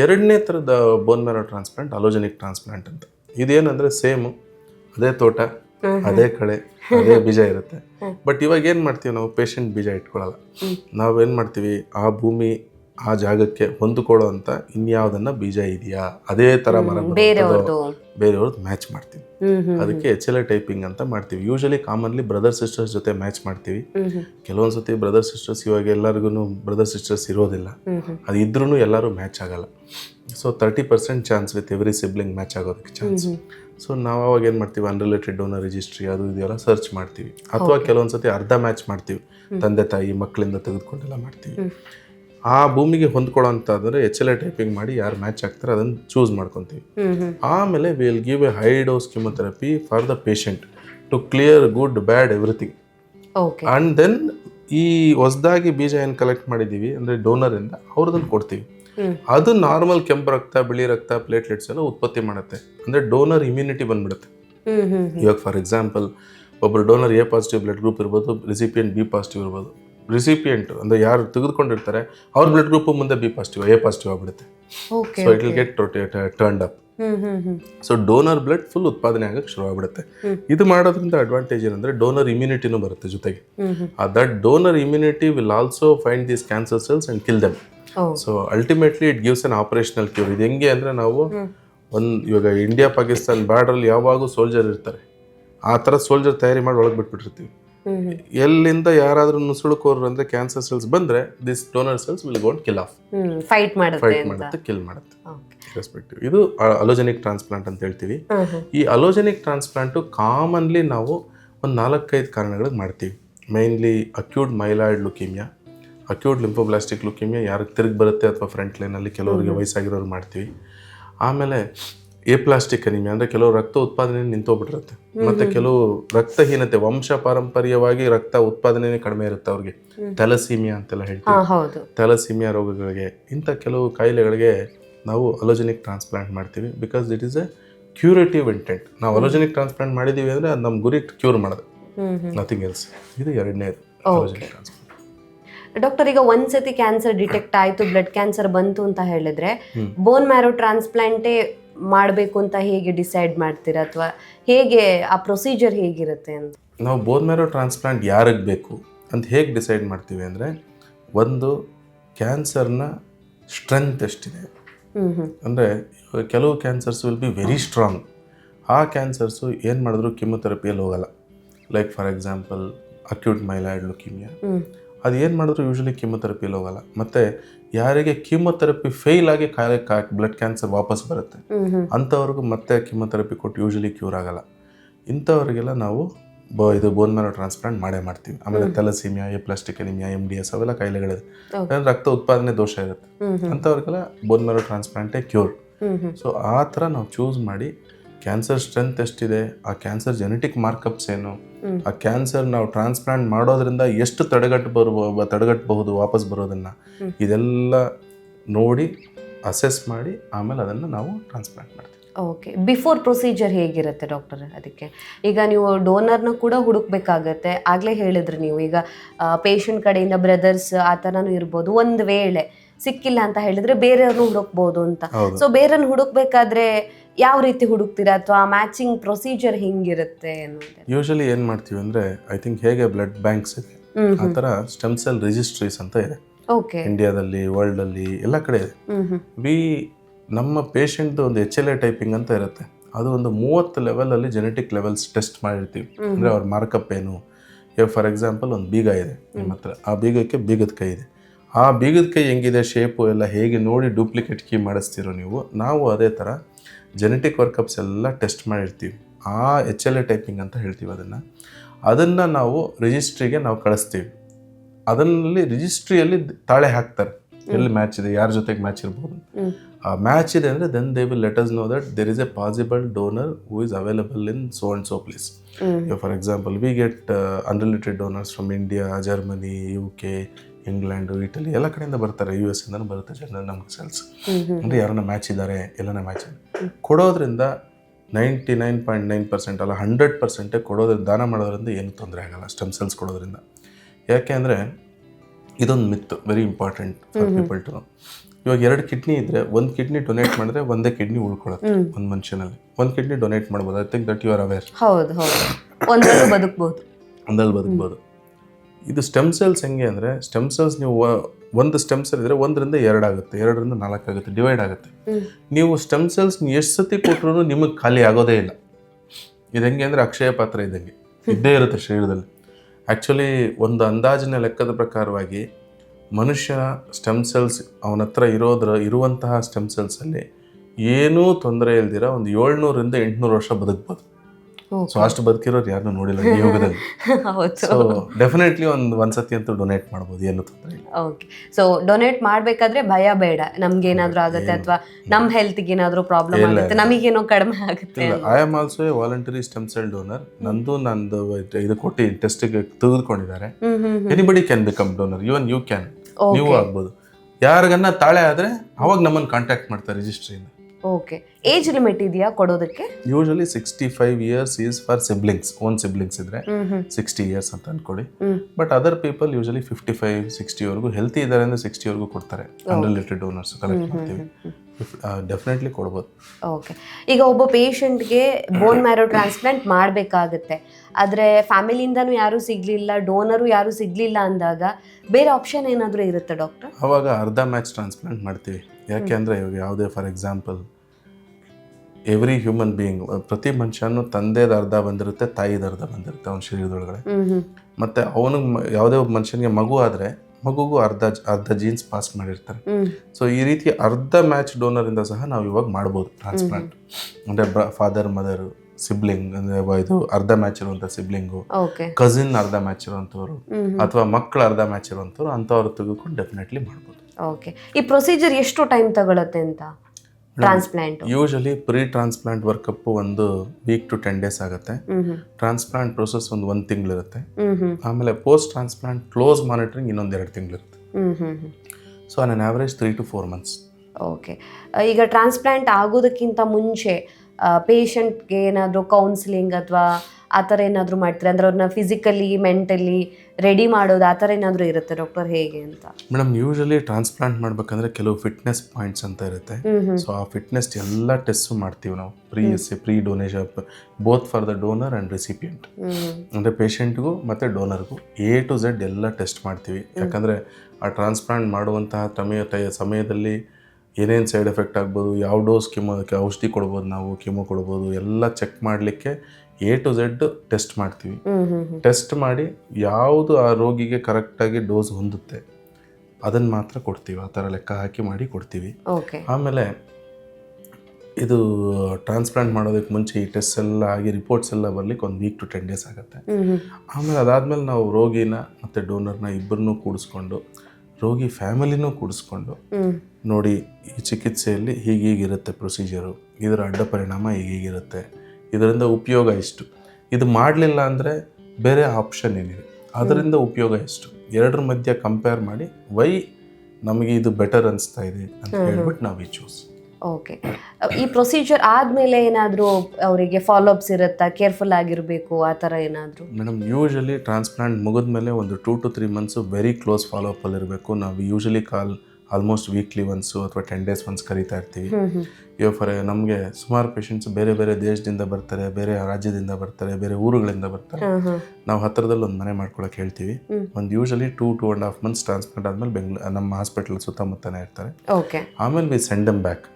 ಎರಡನೇ ಥರದ bone marrow transplant allogeneic transplant ಅಂತ. ಇದೇನಂದ್ರೆ ಸೇಮ್ ಅದೇ ತೋಟ ಅದೇ ಕಳೆ ಅದೇ ಬೀಜ ಇರುತ್ತೆ. ಬಟ್ ಇವಾಗ ಏನು ಮಾಡ್ತೀವಿ ನಾವು? ಪೇಷಂಟ್ ಬೀಜ ಇಟ್ಕೊಳ್ಳಲ್ಲ ನಾವೇನು ಮಾಡ್ತೀವಿ? ಆ ಭೂಮಿ ಆ ಜಾಗಕ್ಕೆ ಹೊಂದಿಕೊಳ್ಳೋ ಅಂತ ಇನ್ಯಾವುದನ್ನ ಬೀಜ ಇದೆಯಾ? ಅದೇ ಥರ ಮರ ಬೇರೆಯವ್ರದ್ದು ಬೇರೆಯವ್ರದ್ದು ಮ್ಯಾಚ್ ಮಾಡ್ತೀವಿ. ಅದಕ್ಕೆ ಎಚ್ ಎಲ್ ಟೈಪಿಂಗ್ ಅಂತ ಮಾಡ್ತೀವಿ. ಯೂಶಲಿ ಕಾಮನ್ಲಿ ಬ್ರದರ್ ಸಿಸ್ಟರ್ಸ್ ಜೊತೆ ಮ್ಯಾಚ್ ಮಾಡ್ತೀವಿ. ಹ್ಮ್ ಹ್ಮ್. ಕೆಲವೊಂದು ಸತಿ ಬ್ರದರ್ ಸಿಸ್ಟರ್ಸ್ ಇವಾಗ ಎಲ್ಲರಿಗೂ ಬ್ರದರ್ ಸಿಸ್ಟರ್ಸ್ ಇರೋದಿಲ್ಲ. ಅದು ಇದ್ರೂ ಎಲ್ಲರೂ ಮ್ಯಾಚ್ ಆಗಲ್ಲ. So thirty percent chance with every sibling match ಆಗೋದಕ್ಕೆ ಚಾನ್ಸ್ ಸೊ ನಾವು ಅವಾಗ ಏನು ಮಾಡ್ತೀವಿ? ಅನ್ರಿಲೇಟೆಡ್ ಡೋನರ್ ರಿಜಿಸ್ಟ್ರಿ ಅದು ಇದೆಲ್ಲ ಸರ್ಚ್ ಮಾಡ್ತೀವಿ. ಅಥವಾ ಕೆಲವೊಂದು ಸತಿ ಅರ್ಧ ಮ್ಯಾಚ್ ಮಾಡ್ತೀವಿ. ತಂದೆ ತಾಯಿ ಮಕ್ಕಳಿಂದ ತೆಗೆದುಕೊಂಡೆಲ್ಲ ಮಾಡ್ತೀವಿ. ಆ ಭೂಮಿಗೆ ಹೊಂದ್ಕೊಳ್ಳೋ ಅಂತಂದರೆ ಎಚ್ ಎಲ್ ಎ ಟೈಪಿಂಗ್ ಮಾಡಿ ಯಾರು ಮ್ಯಾಚ್ ಆಗ್ತಾರೆ ಅದನ್ನು ಚೂಸ್ ಮಾಡ್ಕೊತೀವಿ. ಆಮೇಲೆ will give a high dose chemotherapy for the patient to clear good bad everything and then ಈ ಹೊಸದಾಗಿ ಬೀಜ ಏನು ಕಲೆಕ್ಟ್ ಮಾಡಿದ್ದೀವಿ ಅಂದರೆ ಡೋನರಿಂದ ಅವ್ರದನ್ನು ಕೊಡ್ತೀವಿ. ಅದು ನಾರ್ಮಲ್ ಕೆಂಪು ರಕ್ತ ಬಿಳಿ ರಕ್ತ ಪ್ಲೇಟ್ಲೆಟ್ಸ್ ಎಲ್ಲ ಉತ್ಪತ್ತಿ ಮಾಡುತ್ತೆ. ಅಂದರೆ ಡೋನರ್ ಇಮ್ಯುನಿಟಿ ಬಂದ್ಬಿಡುತ್ತೆ. ಇವಾಗ ಫಾರ್ ಎಕ್ಸಾಂಪಲ್ ಒಬ್ಬರು donor A positive blood group ಇರ್ಬೋದು ರಿಸಿಪಿಯನ್ ಬಿ ಪಾಸಿಟಿವ್ ಇರ್ಬೋದು. ರಿಸಿಪಿಯಂಟ್ ಅಂದ್ರೆ ಯಾರು ತೆಗೆದುಕೊಂಡಿರ್ತಾರೆ ಅವ್ರ ಬ್ಲಡ್ ಗ್ರೂಪ್ ಮುಂದೆ ಬಿ ಪಾಸಿಟಿವ್ ಎ ಪಾಸಿಟಿವ್ ಆಗ್ಬಿಡುತ್ತೆ. So it will get turned up so donor blood full ಉತ್ಪಾದನೆ ಆಗಕ್ಕೆ ಶುರು ಆಗ್ಬಿಡುತ್ತೆ. ಇದು ಮಾಡೋದ್ರಿಂದ ಅಡ್ವಾಂಟೇಜ್ ಏನಂದ್ರೆ ಡೋನರ್ ಇಮ್ಯುನಿಟಿನೂ ಬರುತ್ತೆ ಜೊತೆಗೆ. ಹ್ಮ್ that donor immunity will also find these cancer cells and kill them so ultimately it gives an operational cure ಇದು ಹೆಂಗೆ ಅಂದ್ರೆ ನಾವು ಒಂದು ಇವಾಗ ಇಂಡಿಯಾ ಪಾಕಿಸ್ತಾನ್ ಬಾರ್ಡ್ರಲ್ಲಿ ಯಾವಾಗೂ ಸೋಲ್ಜರ್ ಇರ್ತಾರೆ. ಆ ಥರ ಸೋಲ್ಜರ್ ತಯಾರಿ ಮಾಡಿ ಒಳಗೆ ಬಿಟ್ಬಿಟ್ಟಿರ್ತೀವಿ. ಎಲ್ಲಿಂದ ಯಾರಾದರೂ ನುಸುಳುಕೋರು ಅಂದ್ರೆ ಕ್ಯಾನ್ಸರ್ ಸೆಲ್ಸ್ ಬಂದ್ರೆ this donor cells will go and kill off fight ಮಾಡುತ್ತೆ ಫೈಟ್ ಮಾಡುತ್ತೆ ಕಿಲ್ ಮಾಡುತ್ತೆ. ರೆಸ್ಪೆಕ್ಟಿವ್ ಇದು ಅಲೋಜೆನಿಕ್ ಟ್ರಾನ್ಸ್ಪ್ಲಾಂಟ್ ಅಂತ ಹೇಳ್ತೀವಿ. ಈ ಅಲೋಜೆನಿಕ್ ಟ್ರಾನ್ಸ್ಪ್ಲಾಂಟು ಕಾಮನ್ಲಿ ನಾವು ಒಂದು ನಾಲ್ಕೈದು ಕಾರಣಗಳಿಗೆ ಮಾಡ್ತೀವಿ. Mainly acute myeloid leukaemia acute lymphoblastic leukaemia ಯಾರಿಗೆ ತಿರುಗಿ ಬರುತ್ತೆ ಅಥವಾ ಫ್ರಂಟ್ ಲೈನಲ್ಲಿ ಕೆಲವರಿಗೆ ವಯಸ್ಸಾಗಿರೋರು ಮಾಡ್ತೀವಿ. ಆಮೇಲೆ ಎಪ್ಲಾಸ್ಟಿಕ್ ಅನಿಮಿಯಾ ಅಂದರೆ ಕೆಲವು ರಕ್ತ ಉತ್ಪಾದನೆ ನಿಂತೋಗ್ಬಿಟ್ಟಿರುತ್ತೆ. ಮತ್ತೆ ಕೆಲವು ರಕ್ತಹೀನತೆ ವಂಶ ಪಾರಂಪರ್ಯವಾಗಿ ರಕ್ತ ಉತ್ಪಾದನೆ ಕಡಿಮೆ ಇರುತ್ತೆ ಅವ್ರಿಗೆ. ತಲಸೀಮಿಯಾ ಅಂತೆಲ್ಲ ಹೇಳ್ತೀವಿ. ತಲಸೀಮಿಯಾ ಥೆಲಸೀಮಿಯಾ ರೋಗಗಳಿಗೆ ಇಂಥ ಕೆಲವು ಕಾಯಿಲೆಗಳಿಗೆ ನಾವು ಅಲೋಜೆನಿಕ್ ಟ್ರಾನ್ಸ್ಪ್ಲಾಂಟ್ ಮಾಡ್ತೀವಿ. Because it is a curative intent ನಾವು ಅಲೋಜೆನಿಕ್ ಟ್ರಾನ್ಸ್ಪ್ಲಾಂಟ್ ಮಾಡಿದೀವಿ ಅಂದರೆ ಅದು ನಮ್ಮ ಗುರಿ ಕ್ಯೂರ್ ಮಾಡೋದು. ನಥಿಂಗ್ ಎಲ್ಸ್ ಇದು ಎರಡನೇದು ಅಲೋಜೆನಿಕ್ ಟ್ರಾನ್ಸ್ಪ್ಲಾಂಟ್. ಡಾಕ್ಟರ್ ಈಗ ಒಂದ್ಸತಿ ಕ್ಯಾನ್ಸರ್ ಡಿಟೆಕ್ಟ್ ಆಯ್ತು ಬ್ಲಡ್ ಕ್ಯಾನ್ಸರ್ ಬಂತು ಅಂತ ಹೇಳಿದ್ರೆ ಬೋನ್ ಮ್ಯಾರೋ ಟ್ರಾನ್ಸ್ಪ್ಲಾಂಟೇ ಮಾಡಬೇಕು ಅಂತ ಹೇಗೆ ಡಿಸೈಡ್ ಮಾಡ್ತೀರಾ? ಅಥವಾ ಹೇಗೆ ಆ ಪ್ರೊಸೀಜರ್ ಹೇಗಿರುತ್ತೆ ಅಂತ? ನಾವು ಬೋನ್ ಮ್ಯಾರೋ ಟ್ರಾನ್ಸ್ಪ್ಲಾಂಟ್ ಯಾರಿಗೆ ಬೇಕು ಅಂತ ಹೇಗೆ ಡಿಸೈಡ್ ಮಾಡ್ತೀವಿ ಅಂದರೆ ಒಂದು ಕ್ಯಾನ್ಸರ್ನ ಸ್ಟ್ರೆಂತ್ ಎಷ್ಟಿದೆ. ಅಂದರೆ ಕೆಲವು cancers will be very strong ಆ ಕ್ಯಾನ್ಸರ್ಸು ಏನು ಮಾಡಿದ್ರು ಕಿಮೊಥೆರಪಿಯಲ್ಲಿ ಹೋಗಲ್ಲ. Like for example acute myeloid leukaemia ಅದು ಏನು ಮಾಡಿದ್ರು ಯೂಶಲಿ ಕೀಮೊಥೆರಪಿಲಿ ಹೋಗಲ್ಲ. ಮತ್ತೆ ಯಾರಿಗೆ ಕೀಮೊಥೆರಪಿ ಫೇಲ್ ಆಗಿ ಕಾಯಿಲೆ ಬ್ಲಡ್ ಕ್ಯಾನ್ಸರ್ ವಾಪಸ್ ಬರುತ್ತೆ. ಅಂಥವ್ರಿಗೂ ಮತ್ತೆ ಕೀಮೊಥೆರಪಿ ಕೊಟ್ಟು ಯೂಶಲಿ ಕ್ಯೂರ್ ಆಗಲ್ಲ. ಇಂಥವ್ರಿಗೆಲ್ಲ ನಾವು ಬ ಇದು ಬೋನ್ ಮ್ಯಾರೋ ಟ್ರಾನ್ಸ್ಪ್ಲಾಂಟ್ ಮಾಡೇ ಮಾಡ್ತೀವಿ. ಆಮೇಲೆ thalassaemia aplastic anaemia M D S ಅವೆಲ್ಲ ಕಾಯಿಲೆಗಳಿದೆ. ರಕ್ತ ಉತ್ಪಾದನೆ ದೋಷ ಇರುತ್ತೆ. ಅಂಥವ್ರಿಗೆಲ್ಲ ಬೋನ್ ಮ್ಯಾರೋ ಟ್ರಾನ್ಸ್ಪ್ಲಾಂಟೇ ಕ್ಯೂರ್ ಸೊ ಆ ಥರ ನಾವು ಚೂಸ್ ಮಾಡಿ ಕ್ಯಾನ್ಸರ್ ಸ್ಟ್ರೆಂತ್ ಎಷ್ಟಿದೆ ಆ ಕ್ಯಾನ್ಸರ್ ಜೆನೆಟಿಕ್ ಮಾರ್ಕಪ್ಸ್ ಏನು ಆ ಕ್ಯಾನ್ಸರ್ ನಾವು ಟ್ರಾನ್ಸ್ಪ್ಲಾಂಟ್ ಮಾಡೋದ್ರಿಂದ ಎಷ್ಟು ತಡೆಗಟ್ಟು ಬರುವ ತಡೆಗಟ್ಟಬಹುದು ವಾಪಸ್ ಬರೋದನ್ನ ಇದೆಲ್ಲ ನೋಡಿ ಅಸೆಸ್ ಮಾಡಿ ಆಮೇಲೆ ಅದನ್ನು ನಾವು ಟ್ರಾನ್ಸ್ಪ್ಲಾಂಟ್ ಮಾಡ್ತೀವಿ. ಓಕೆ ಬಿಫೋರ್ ಪ್ರೊಸೀಜರ್ ಹೇಗಿರುತ್ತೆ ಡಾಕ್ಟರ್ ಅದಕ್ಕೆ ಈಗ ನೀವು ಡೋನರ್ನ ಕೂಡ ಹುಡುಕ್ಬೇಕಾಗತ್ತೆ. ಆಗಲೇ ಹೇಳಿದ್ರಿ ನೀವು ಈಗ ಪೇಷಂಟ್ ಕಡೆಯಿಂದ ಬ್ರದರ್ಸ್ ಆ ಥರನೂ ಇರ್ಬೋದು. ಒಂದು ವೇಳೆ ಸಿಕ್ಕಿಲ್ಲ ಅಂತ ಹೇಳಿದ್ರೆ ಬೇರೆಯವ್ರನ್ನ ಹುಡುಕ್ಬೋದು ಅಂತ. ಸೊ ಬೇರೆಯವ್ರನ್ನ ಹುಡುಕ್ಬೇಕಾದ್ರೆ ಯಾವ ರೀತಿ ಹುಡುಕ್ತೀರಾ ಅಥವಾ ಮ್ಯಾಚಿಂಗ್ ಪ್ರೊಸೀಜರ್ ಹೆಂಗಿರುತ್ತೆ ಅನ್ನೋದು ಯೂಶಲಿ ಏನು ಮಾಡ್ತೀವಿ ಅಂದರೆ ಐ ಥಿಂಕ್ ಹೇಗೆ ಬ್ಲಡ್ ಬ್ಯಾಂಕ್ಸ್ ಇದೆ ಆ ಥರ ಸ್ಟೆಮ್ ಸೆಲ್ ರಿಜಿಸ್ಟ್ರೀಸ್ ಅಂತ ಇದೆ. ಓಕೆ ಇಂಡಿಯಾದಲ್ಲಿ ವರ್ಲ್ಡಲ್ಲಿ ಎಲ್ಲ ಕಡೆ ಇದೆ. ವಿ ನಮ್ಮ ಪೇಷಂಟ್ದು ಒಂದು ಎಚ್ ಎಲ್ ಎ ಟೈಪಿಂಗ್ ಅಂತ ಇರುತ್ತೆ. ಅದು ಒಂದು ಮೂವತ್ತು ಲೆವೆಲಲ್ಲಿ ಜೆನೆಟಿಕ್ ಲೆವೆಲ್ಸ್ ಟೆಸ್ಟ್ ಮಾಡಿರ್ತೀವಿ. ಅಂದರೆ ಅವ್ರ ಮಾರ್ಕಪ್ ಏನು? ಫಾರ್ ಎಕ್ಸಾಂಪಲ್ ಒಂದು ಬೀಗ ಇದೆ ನಿಮ್ಮ ಹತ್ರ. ಆ ಬೀಗಕ್ಕೆ ಬೀಗದ ಕೈ ಇದೆ. ಆ ಬೀಗದ ಕೈ ಹೆಂಗಿದೆ ಶೇಪು ಎಲ್ಲ ಹೇಗೆ ನೋಡಿ ಡೂಪ್ಲಿಕೇಟ್ ಕೀ ಮಾಡಿಸ್ತೀರೋ ನೀವು ನಾವು ಅದೇ ಥರ ಜೆನೆಟಿಕ್ ವರ್ಕಪ್ಸ್ ಎಲ್ಲ ಟೆಸ್ಟ್ ಮಾಡಿರ್ತೀವಿ. ಆ ಎಚ್ ಎಲ್ ಎ ಟೈಪಿಂಗ್ ಅಂತ ಹೇಳ್ತೀವಿ ಅದನ್ನು. ಅದನ್ನು ನಾವು ರಿಜಿಸ್ಟ್ರಿಗೆ ನಾವು ಕಳಿಸ್ತೀವಿ. ಅದರಲ್ಲಿ ರಿಜಿಸ್ಟ್ರಿಯಲ್ಲಿ ತಾಳೆ ಹಾಕ್ತಾರೆ. ಎಲ್ಲಿ ಮ್ಯಾಚ್ ಇದೆ ಯಾರ ಜೊತೆಗೆ ಮ್ಯಾಚ್ ಇರ್ಬೋದು ಆ ಮ್ಯಾಚ್ ಇದೆ ಅಂದರೆ then they will let us know that there is a possible donor who is available in so and so place for example we get unrelated donors from India Germany U K England Italy ಎಲ್ಲ ಕಡೆಯಿಂದ ಬರ್ತಾರೆ. U S ಇಂದನೂ ಬರುತ್ತೆ general ನಮ್ಗೆ cells. ಅಂದರೆ ಯಾರನ್ನ match ಇದ್ದಾರೆ ಎಲ್ಲನ match ಕೊಡೋದ್ರಿಂದ ninety nine point nine percent ಅಲ್ಲ ಹಂಡ್ರೆಡ್ ಪರ್ಸೆಂಟೇ ಕೊಡೋದ್ರಿಂದ ದಾನ ಮಾಡೋದ್ರಿಂದ ಏನು ತೊಂದರೆ ಆಗಲ್ಲ ಸ್ಟೆಮ್ ಸೆಲ್ಸ್ ಕೊಡೋದ್ರಿಂದ. ಯಾಕೆ ಅಂದರೆ ಇದೊಂದು myth very important for people to ಇವಾಗ ಎರಡು ಕಿಡ್ನಿ ಇದ್ದರೆ ಒಂದು ಕಿಡ್ನಿ ಡೊನೇಟ್ ಮಾಡಿದ್ರೆ ಒಂದೇ ಕಿಡ್ನಿ ಉಳ್ಕೊಳ್ಳುತ್ತೆ. ಒಂದು ಮನುಷ್ಯನಲ್ಲಿ. ಒಂದು ಕಿಡ್ನಿ ಡೊನೇಟ್ ಮಾಡ್ಬೋದು. I think that you are aware ಹೌದು ಹೌದು. ಒಂದರಲ್ಲೂ ಬದುಕ್ಬೋದು. ಒಂದಲ್ಲಿ ಬದುಕ್ಬೋದು. ಇದು ಸ್ಟೆಮ್ ಸೆಲ್ಸ್ ಹೆಂಗೆ ಅಂದರೆ ಸ್ಟೆಮ್ ಸೆಲ್ಸ್ ನೀವು ಒಂದು ಸ್ಟೆಮ್ ಸೆಲ್ ಇದ್ದರೆ ಒಂದರಿಂದ ಎರಡಾಗುತ್ತೆ ಎರಡರಿಂದ ನಾಲ್ಕು ಆಗುತ್ತೆ ಡಿವೈಡ್ ಆಗುತ್ತೆ. ನೀವು ಸ್ಟೆಮ್ ಸೆಲ್ಸ್ ಎಷ್ಟು ಸತಿ ಕೊಟ್ಟರು ನಿಮಗೆ ಖಾಲಿ ಆಗೋದೇ ಇಲ್ಲ. ಇದು ಹೆಂಗೆ ಅಂದರೆ ಅಕ್ಷಯ ಪಾತ್ರ ಇದ್ದಂಗೆ. ಇದ್ದೇ ಇರುತ್ತೆ ಶರೀರದಲ್ಲಿ. ಆ್ಯಕ್ಚುಲಿ ಒಂದು ಅಂದಾಜಿನ ಲೆಕ್ಕದ ಪ್ರಕಾರವಾಗಿ ಮನುಷ್ಯ ಸ್ಟೆಮ್ ಸೆಲ್ಸ್ ಅವನ ಹತ್ರ ಇರೋದ್ರ ಇರುವಂತಹ ಸ್ಟೆಮ್ ಸೆಲ್ಸಲ್ಲಿ ಏನೂ ತೊಂದರೆ ಇಲ್ದಿರ ಒಂದು ಏಳ್ನೂರಿಂದ ಎಂಟುನೂರು ವರ್ಷ ಬದುಕ್ಬೋದು. ಸೊ ಅಷ್ಟು ಬದುಕಿರೋರು ಯಾರನ್ನೂ ನೋಡಿಲ್ಲ ಈ ಯುಗದಲ್ಲಿ. ಸೊ ಡೆಫಿನೆಟ್ಲಿ ಒಂದು ಒಂದ್ಸತಿ ಅಂತೂ ಡೊನೇಟ್ ಮಾಡ್ಬೋದು ಏನು ತೊಂದರೆ ಇಲ್ಲ. ಓಕೆ ಸೊ ಡೊನೇಟ್ ಮಾಡಬೇಕಾದ್ರೆ ಭಯ ಬೇಡ. ನಮ್ಗೆ ಏನಾದ್ರೂ ಆಗುತ್ತೆ ಅಥವಾ ನಮ್ ಹೆಲ್ತ್ಗೆ ಏನಾದರೂ ಪ್ರಾಬ್ಲಮ್ ಆಗುತ್ತೆ ನಮಗೇನೋ ಕಡಿಮೆ ಆಗುತ್ತೆ I am also a voluntary stem cell donor ನಂದು ನಂದು ಇದು ಕೊಟ್ಟು ಟೆಸ್ಟಿಗೆ ತೆಗೆದುಕೊಂಡಿದ್ದಾರೆ. Anybody can become donor even you can. ನೀವು ಆಗ್ಬೋದು. ಯಾರಿಗನ್ನ ತಾಳೆ ಆದ್ರೆ ಅವಾಗ ನಮ್ಮನ್ನು ಕಾಂಟ್ಯಾಕ್ಟ್ ಮಾಡ್ತಾರೆ ರಿಜಿಸ್ಟ್ರಿಯಿಂದ ಓಕೆ ಏಜ್ ಲಿಮಿಟ್ ಇದೆಯಾ ಕೊಡೋದಕ್ಕೆ? Usually sixty five years is for siblings own siblings ಇದ್ರೆ ಸಿಕ್ಸ್ಟಿ ಇಯರ್ಸ್ ಅಂತ ಅನ್ಕೊಡಿ. But other people usually fifty five ಸಿಕ್ಸ್ಟಿವರೆಗೂ healthy ಇದ್ದಾರೆ ಅಂದ್ರೆ ಸಿಕ್ಸ್ಟಿವರೆಗೂ ಕೊಡ್ತಾರೆ. ಅನ್ರಿಲೇಟೆಡ್ ಡೋನರ್ಸ್ ಕಲೆಕ್ಟ್ ಮಾಡ್ತೀವಿ. ಡೆಫಿನೆಟ್ಲಿ ಕೊಡ್ಬೋದು. ಓಕೆ ಈಗ ಒಬ್ಬ ಪೇಷಂಟ್ಗೆ ಬೋನ್ ಮ್ಯಾರೋ ಟ್ರಾನ್ಸ್ಪ್ಲಾಂಟ್ ಮಾಡಬೇಕಾಗುತ್ತೆ. ಆದರೆ ಫ್ಯಾಮಿಲಿಯಿಂದನೂ ಯಾರೂ ಸಿಗಲಿಲ್ಲ ಡೋನರು ಯಾರೂ ಸಿಗಲಿಲ್ಲ ಅಂದಾಗ ಬೇರೆ ಆಪ್ಷನ್ ಏನಾದರೂ ಇರುತ್ತೆ ಡಾಕ್ಟರ್ ಅವಾಗ ಅರ್ಧ ಮ್ಯಾಚ್ ಟ್ರಾನ್ಸ್ಪ್ಲಾಂಟ್ ಮಾಡ್ತೀವಿ. ಯಾಕೆ ಅಂದರೆ ಇವಾಗ ಯಾವುದೇ for example every human being ಪ್ರತಿ ಮನುಷ್ಯನೂ ತಂದೆದ ಅರ್ಧ ಬಂದಿರುತ್ತೆ ತಾಯಿದ ಅರ್ಧ ಬಂದಿರುತ್ತೆ ಅವನ ಶರೀರದೊಳಗಡೆ. ಮತ್ತೆ ಅವನಿಗೆ ಯಾವುದೇ ಒಬ್ಬ ಮನುಷ್ಯನಿಗೆ ಮಗು ಆದರೆ ಮಗುಗೂ ಅರ್ಧ ಅರ್ಧ ಜೀನ್ಸ್ ಪಾಸ್ ಮಾಡಿರ್ತಾರೆ. ಸೊ ಈ ರೀತಿ ಅರ್ಧ ಮ್ಯಾಚ್ ಡೋನರಿಂದ ಸಹ ನಾವು ಇವಾಗ ಮಾಡ್ಬೋದು ಟ್ರಾನ್ಸ್ಪ್ಲಾಂಟ್ ಅಂದರೆ ಫಾದರ್ ಮದರ್ ಸಿಬ್ಲಿಂಗ್ ಅಂದರೆ ಇದು ಅರ್ಧ ಮ್ಯಾಚ್ ಇರುವಂಥ ಸಿಬ್ಲಿಂಗು ಕಸಿನ್ ಅರ್ಧ ಮ್ಯಾಚ್ ಇರುವಂಥವ್ರು ಅಥವಾ ಮಕ್ಕಳು ಅರ್ಧ ಮ್ಯಾಚ್ ಇರುವಂಥವ್ರು ಅಂಥವ್ರು ತೆಗೆದುಕೊಂಡು ಡೆಫಿನೆಟ್ಲಿ ಮಾಡ್ಬೋದು. ಓಕೆ ಈ ಪ್ರೊಸೀಜರ್ ಎಷ್ಟು ಟೈಮ್ ತಗೊಳುತ್ತೆ ಅಂತ? Transplant usually pre transplant workup ಒಂದು ವೀಕ್ ಟು ಟೆನ್ ಡೇಸ್ ಆಗುತ್ತೆ. ಟ್ರಾನ್ಸ್ಪ್ಲಾಂಟ್ ಪ್ರೋಸೆಸ್ ಒಂದು ಒಂದು ತಿಂಗಳಿರುತ್ತೆ. ಆಮೇಲೆ ಪೋಸ್ಟ್ ಟ್ರಾನ್ಸ್ಪ್ಲಾಂಟ್ ಕ್ಲೋಸ್ ಮಾನಿಟರಿಂಗ್ ಇನ್ನೊಂದು ಎರಡು ತಿಂಗಳಿರುತ್ತೆ. So on average three to four months okay ಈಗ ಟ್ರಾನ್ಸ್ಪ್ಲಾಂಟ್ ಆಗೋದಕ್ಕಿಂತ ಮುಂಚೆ ಪೇಷಂಟ್ಗೆ ಏನಾದರೂ ಕೌನ್ಸಿಲಿಂಗ್ ಅಥವಾ ಆ ಥರ ಏನಾದರೂ ಮಾಡ್ತೀರಾ? ಅಂದರೆ ಅವ್ರನ್ನ ಫಿಸಿಕಲಿ ಮೆಂಟಲಿ ರೆಡಿ ಮಾಡೋದು ಆ ಥರ ಏನಾದರೂ ಇರುತ್ತೆ ಡಾಕ್ಟರ್ ಹೇಗೆ ಅಂತ? ಮೇಡಮ್ ಯೂಶಲಿ ಟ್ರಾನ್ಸ್ಪ್ಲಾಂಟ್ ಮಾಡಬೇಕಂದ್ರೆ ಕೆಲವು ಫಿಟ್ನೆಸ್ ಪಾಯಿಂಟ್ಸ್ ಅಂತ ಇರುತ್ತೆ. ಸೊ ಆ ಫಿಟ್ನೆಸ್ ಎಲ್ಲ ಟೆಸ್ಟು ಮಾಡ್ತೀವಿ ನಾವು. Pre S pre donation both for the donor and recipient ಅಂದರೆ ಪೇಷಂಟ್ಗೂ ಮತ್ತು ಡೋನರ್ಗೂ ಎ ಟು ಝೆಡ್ ಎಲ್ಲ ಟೆಸ್ಟ್ ಮಾಡ್ತೀವಿ. ಯಾಕಂದರೆ ಆ ಟ್ರಾನ್ಸ್ಪ್ಲಾಂಟ್ ಮಾಡುವಂತಹ ಸಮಯ ಸಮಯದಲ್ಲಿ ಏನೇನು ಸೈಡ್ ಎಫೆಕ್ಟ್ ಆಗ್ಬೋದು ಯಾವ ಡೋಸ್ ಕಿಮೋ ಔಷಧಿ ಕೊಡ್ಬೋದು ನಾವು ಕೆಮೋ ಕೊಡ್ಬೋದು ಎಲ್ಲ ಚೆಕ್ ಮಾಡಲಿಕ್ಕೆ ಎ ಟು ಝೆಡ್ ಟೆಸ್ಟ್ ಮಾಡ್ತೀವಿ. ಟೆಸ್ಟ್ ಮಾಡಿ ಯಾವುದು ಆ ರೋಗಿಗೆ ಕರೆಕ್ಟಾಗಿ ಡೋಸ್ ಹೊಂದುತ್ತೆ ಅದನ್ನು ಮಾತ್ರ ಕೊಡ್ತೀವಿ ಆ ಥರ ಲೆಕ್ಕ ಹಾಕಿ ಮಾಡಿ ಕೊಡ್ತೀವಿ. ಆಮೇಲೆ ಇದು ಟ್ರಾನ್ಸ್ಪ್ಲಾಂಟ್ ಮಾಡೋದಕ್ಕೆ ಮುಂಚೆ ಈ ಟೆಸ್ಟ್ ಎಲ್ಲ ಆಗಿ ರಿಪೋರ್ಟ್ಸ್ ಎಲ್ಲ ಬರ್ಲಿಕ್ಕೆ ಒಂದು ವೀಕ್ ಟು ಟೆನ್ ಡೇಸ್ ಆಗುತ್ತೆ. ಆಮೇಲೆ ಅದಾದಮೇಲೆ ನಾವು ರೋಗಿನ ಮತ್ತು ಡೋನರ್ನ ಇಬ್ಬರನ್ನೂ ಕೂಡಿಸ್ಕೊಂಡು ರೋಗಿ ಫ್ಯಾಮಿಲಿನೂ ಕೂಡಿಸ್ಕೊಂಡು ನೋಡಿ ಈ ಚಿಕಿತ್ಸೆಯಲ್ಲಿ ಹೀಗೀಗಿರುತ್ತೆ ಪ್ರೊಸೀಜರು ಇದರ ಅಡ್ಡ ಪರಿಣಾಮ ಹೀಗೀಗಿರುತ್ತೆ. ಇದರಿಂದ ಉಪಯೋಗ ಎಷ್ಟು? ಇದು ಮಾಡಲಿಲ್ಲ ಅಂದರೆ ಬೇರೆ ಆಪ್ಷನ್ ಏನಿದೆ? ಅದರಿಂದ ಉಪಯೋಗ ಎಷ್ಟು? ಎರಡರ ಮಧ್ಯೆ ಕಂಪೇರ್ ಮಾಡಿ ವೈ ನಮಗೆ ಇದು ಬೆಟರ್ ಅನಿಸ್ತಾ ಇದೆ ಅಂತ ಹೇಳ್ಬಿಟ್ಟು ನಾವು ಈ ಚೂಸ್ ಓಕೆ ಈ ಪ್ರೊಸೀಜರ್ ಆದಮೇಲೆ ಏನಾದರೂ ಅವರಿಗೆ ಫಾಲೋಅಪ್ಸ್ ಇರುತ್ತಾ? ಕೇರ್ಫುಲ್ ಆಗಿರಬೇಕು ಆ ಥರ ಏನಾದರೂ? ಮೇಡಮ್ ಯೂಶಲಿ ಟ್ರಾನ್ಸ್ಪ್ಲಾಂಟ್ ಮುಗಿದ್ಮೇಲೆ ಒಂದು two to three months very close follow ಇರಬೇಕು ನಾವು usually call almost weekly once ಅಥವಾ ಟೆನ್ ಡೇಸ್ ಒನ್ಸ್ ಕರಿತಾ ಇರ್ತೀವಿ. ಇವಾಗ ಫಾರ್ ನಮಗೆ ಸುಮಾರು ಪೇಷಂಟ್ಸ್ ಬೇರೆ ಬೇರೆ ದೇಶದಿಂದ ಬರ್ತಾರೆ ಬೇರೆ ರಾಜ್ಯದಿಂದ ಬರ್ತಾರೆ ಬೇರೆ ಊರುಗಳಿಂದ ಬರ್ತಾರೆ. ನಾವು ಹತ್ತಿರದಲ್ಲಿ ಒಂದು ಮನೆ ಮಾಡ್ಕೊಳಕ್ಕೆ ಹೇಳ್ತೀವಿ. ಒಂದು usually two to and half months transplant ಆದಮೇಲೆ ಬೆಂಗ್ಳೂರು ನಮ್ಮ ಹಾಸ್ಪಿಟಲ್ ಸುತ್ತಮುತ್ತನೇ ಇರ್ತಾರೆ. ಓಕೆ ಆಮೇಲೆ we send them back.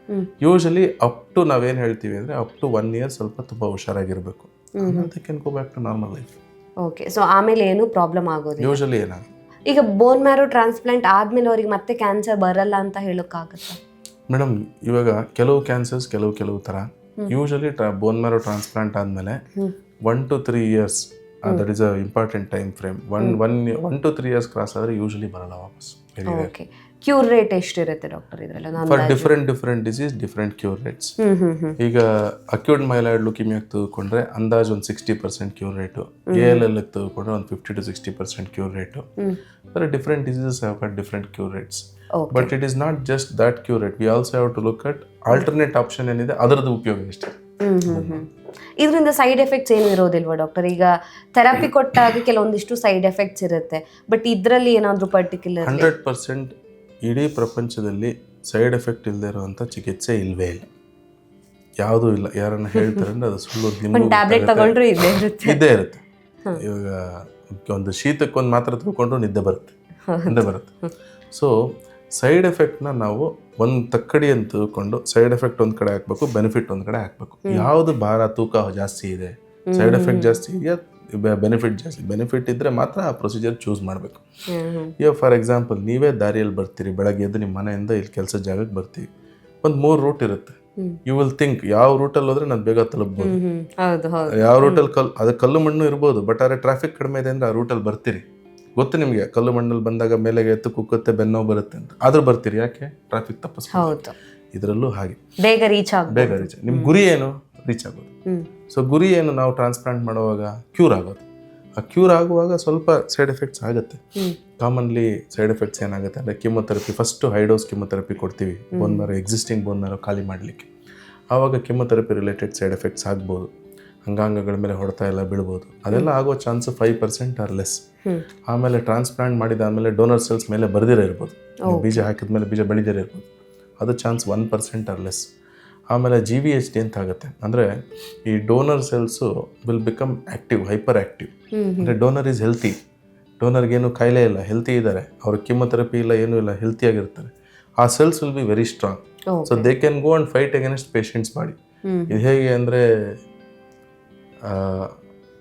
Usually up to ನಾವೇನು ಹೇಳ್ತೀವಿ ಅಂದರೆ ಅಪ್ ಟು ಒನ್ ಇಯರ್ ಸ್ವಲ್ಪ ತುಂಬ ಹುಷಾರಾಗಿರಬೇಕು. ಅದಕ್ಕೆ go back to normal life okay so ಆಮೇಲೆ ಏನು ಪ್ರಾಬ್ಲಮ್ ಆಗೋದು ಯೂಶಲಿ ಏನಾಗುತ್ತೆ? ಈಗ ಬೋನ್ ಮ್ಯಾರೋ ಟ್ರಾನ್ಸ್ಪ್ಲಾಂಟ್ ಆದ್ಮೇಲೆ ಅವ್ರಿಗೆ ಮತ್ತೆ ಕ್ಯಾನ್ಸರ್ ಬರಲ್ಲ ಅಂತ ಹೇಳೋಕ್ಕಾಗುತ್ತೆ? ಮೇಡಮ್ ಇವಾಗ ಕೆಲವು ಕ್ಯಾನ್ಸರ್ಸ್ ಕೆಲವು ಕೆಲವು ಥರ. ಯೂಶಲಿ ಬೋನ್ ಮ್ಯಾರೋ ಟ್ರಾನ್ಸ್ಪ್ಲಾಂಟ್ ಆದಮೇಲೆ. One to three years that is a important time frame one one one two three years cross ಆದರೆ ಯೂಶಲಿ ಬರಲ್ಲ ವಾಪಸ್ ಓಕೆ ಕ್ಯೂರ್ ರೇಟ್ ಎಷ್ಟಿರುತ್ತೆ ಡಾಕ್ಟರ್ ಇದರಲ್ಲಿ? For different different disease different cure rates ಈಗ acute myeloid ಲುಕಿಮಿಯಾಗಿ ತೆಗೆದುಕೊಂಡ್ರೆ ಅಂದಾಜು ಒಂದು sixty percent cure rate A L L ತೆಗೆದುಕೊಂಡ್ರೆ ಒಂದು fifty to sixty percent cure rate ಆದರೆ different diseases have got different cure rates but it is not just that cure rate we also have to look at alternate option ಏನಿದೆ ಅದರದ್ದು ಉಪಯೋಗ ಎಷ್ಟು ಇದರಿಂದ side effects ಏನು ಇರೋದಿಲ್ವಾ doctor ಈಗ therapy ಕೊಟ್ಟಾಗ ಕೆಲವೊಂದಿಷ್ಟು ಸೈಡ್ ಎಫೆಕ್ಟ್ಸ್ ಇರುತ್ತೆ. ಬಟ್ ಇದರಲ್ಲಿ ಏನಾದರೂ ಪರ್ಟಿಕ್ಯುಲರ್ ಹಂಡ್ರೆಡ್ ಪರ್ಸೆಂಟ್ ಇಡೀ ಪ್ರಪಂಚದಲ್ಲಿ ಸೈಡ್ ಎಫೆಕ್ಟ್ ಇಲ್ಲದೆ ಇರುವಂಥ ಚಿಕಿತ್ಸೆ ಇಲ್ವೇ ಇಲ್ಲ. ಯಾವುದೂ ಇಲ್ಲ. ಯಾರನ್ನ ಹೇಳ್ತಾರೆ ಅಂದರೆ ಅದು ಸುಳ್ಳು (laughs) ಇದ್ದೇ ಇರುತ್ತೆ. ಇವಾಗ ಒಂದು ಶೀತಕ್ಕೊಂದು ಮಾತ್ರ ತಗೊಂಡ್ರು ನಿದ್ದೆ ಬರುತ್ತೆ. ನಿದ್ದೆ ಬರುತ್ತೆ. ಸೊ ಸೈಡ್ ಎಫೆಕ್ಟ್ನ ನಾವು ಒಂದು ತಕ್ಕಡಿ ಅಂತ ತಿಳ್ಕೊಂಡು ಸೈಡ್ ಎಫೆಕ್ಟ್ ಒಂದು ಕಡೆ ಹಾಕ್ಬೇಕು ಬೆನಿಫಿಟ್ ಒಂದು ಕಡೆ ಹಾಕ್ಬೇಕು. ಯಾವುದು ಭಾರ ತೂಕ ಜಾಸ್ತಿ ಇದೆ? ಸೈಡ್ ಎಫೆಕ್ಟ್ ಜಾಸ್ತಿ ಇದೆಯಾ? ಬೆನಿಫಿಟ್ ಜಾಸ್ತಿ. ಬೆನಿಫಿಟ್ ಇದ್ದರೆ ಮಾತ್ರ ಆ ಪ್ರೊಸೀಜರ್ ಚೂಸ್ ಮಾಡಬೇಕು. ಈಗ ಫಾರ್ ಎಕ್ಸಾಂಪಲ್ ನೀವೇ ದಾರಿಯಲ್ಲಿ ಬರ್ತೀರಿ ಬೆಳಗ್ಗೆ ಎದ್ದು ನಿಮ್ಮ ಮನೆಯಿಂದ ಇಲ್ಲಿ ಕೆಲಸ ಜಾಗಕ್ಕೆ ಬರ್ತೀವಿ ಒಂದು ಮೂರು ರೂಟ್ ಇರುತ್ತೆ. ಯು ವಿಲ್ ಥಿಂಕ್ ಯಾವ ರೂಟಲ್ಲಿ ಹೋದ್ರೆ ನಾನು ಬೇಗ ತಲುಪ್ಬೋದು. ಹ್ಮ್ ಹ್ಮ್. ಹೌದು ಹೌದು. ಯಾವ ರೂಟಲ್ಲಿ ಕಲ್ ಅದು ಕಲ್ಲು ಮಣ್ಣು ಇರ್ಬೋದು ಬಟ್ ಆದರೆ ಟ್ರಾಫಿಕ್ ಕಡಿಮೆ ಇದೆ ಅಂದರೆ ಆ ರೂಟಲ್ಲಿ ಬರ್ತೀರಿ. ಗೊತ್ತು ನಿಮಗೆ ಕಲ್ಲು ಮಣ್ಣಲ್ಲಿ ಬಂದಾಗ ಮೇಲೆಗೆ ಎತ್ತು ಕುಕ್ಕತ್ತೆ ಬೆನ್ನೋ ಬರುತ್ತೆ ಅಂತ. ಆದರೂ ಬರ್ತೀರಿ ಯಾಕೆ? ಟ್ರಾಫಿಕ್ ತಪ್ಪಿಸ್ಬೋದು ಇದರಲ್ಲೂ ಹಾಗೆ. ಬೇಗ ರೀಚ್ ಆಗ ಬೇಗ ರೀಚ್ ನಿಮ್ಮ ಗುರಿ ಏನು? ರೀಚ್ ಆಗೋದು ಸೊ ಗುರಿ ಏನು ನಾವು ಟ್ರಾನ್ಸ್ಪ್ಲಾಂಟ್ ಮಾಡುವಾಗ ಕ್ಯೂರ್ ಆಗೋದು. ಆ ಕ್ಯೂರ್ ಆಗುವಾಗ ಸ್ವಲ್ಪ ಸೈಡ್ ಎಫೆಕ್ಟ್ಸ್ ಆಗುತ್ತೆ. ಕಾಮನ್ಲಿ ಸೈಡ್ ಎಫೆಕ್ಟ್ಸ್ ಏನಾಗುತ್ತೆ ಅಂದರೆ chemotherapy first high dose chemotherapy ಕೊಡ್ತೀವಿ. Bone marrow existing bone marrow ಖಾಲಿ ಮಾಡಲಿಕ್ಕೆ. ಆವಾಗ ಕೆಮೊಥೆರಪಿ ರಿಲೇಟೆಡ್ ಸೈಡ್ ಎಫೆಕ್ಟ್ಸ್ ಆಗ್ಬೋದು. ಅಂಗಾಂಗಗಳ ಮೇಲೆ ಹೊಡೆತ ಎಲ್ಲ ಬೀಳ್ಬೋದು. ಅದೆಲ್ಲ ಆಗೋ chance five percent or less ಆಮೇಲೆ ಟ್ರಾನ್ಸ್ಪ್ಲಾಂಟ್ ಮಾಡಿದಾದ್ಮೇಲೆ ಡೋನರ್ ಸೆಲ್ಸ್ ಮೇಲೆ ಬರ್ದಿರೋ ಇರ್ಬೋದು. ಬೀಜ ಹಾಕಿದ ಮೇಲೆ ಬೀಜ ಬೆಳೆದಿರೋ ಇರ್ಬೋದು. ಅದು chance one percent or less ಆಮೇಲೆ ಜಿ ವಿ ಎಚ್ ಡಿ ಅಂತ ಆಗುತ್ತೆ. ಅಂದರೆ ಈ donor cells will become active hyper active ಅಂದರೆ ಡೋನರ್ ಈಸ್ ಹೆಲ್ತಿ ಡೋನರ್ಗೇನು ಕಾಯಿಲೆ ಇಲ್ಲ ಹೆಲ್ತಿ ಇದ್ದಾರೆ ಅವ್ರ ಕಿಮೊಥೆರಪಿ ಇಲ್ಲ ಏನೂ ಇಲ್ಲ ಹೆಲ್ತಿಯಾಗಿರ್ತಾರೆ ಆ cells will be very strong so they can go and fight against patients ಮಾಡಿ ಇದು ಹೇಗೆ ಅಂದರೆ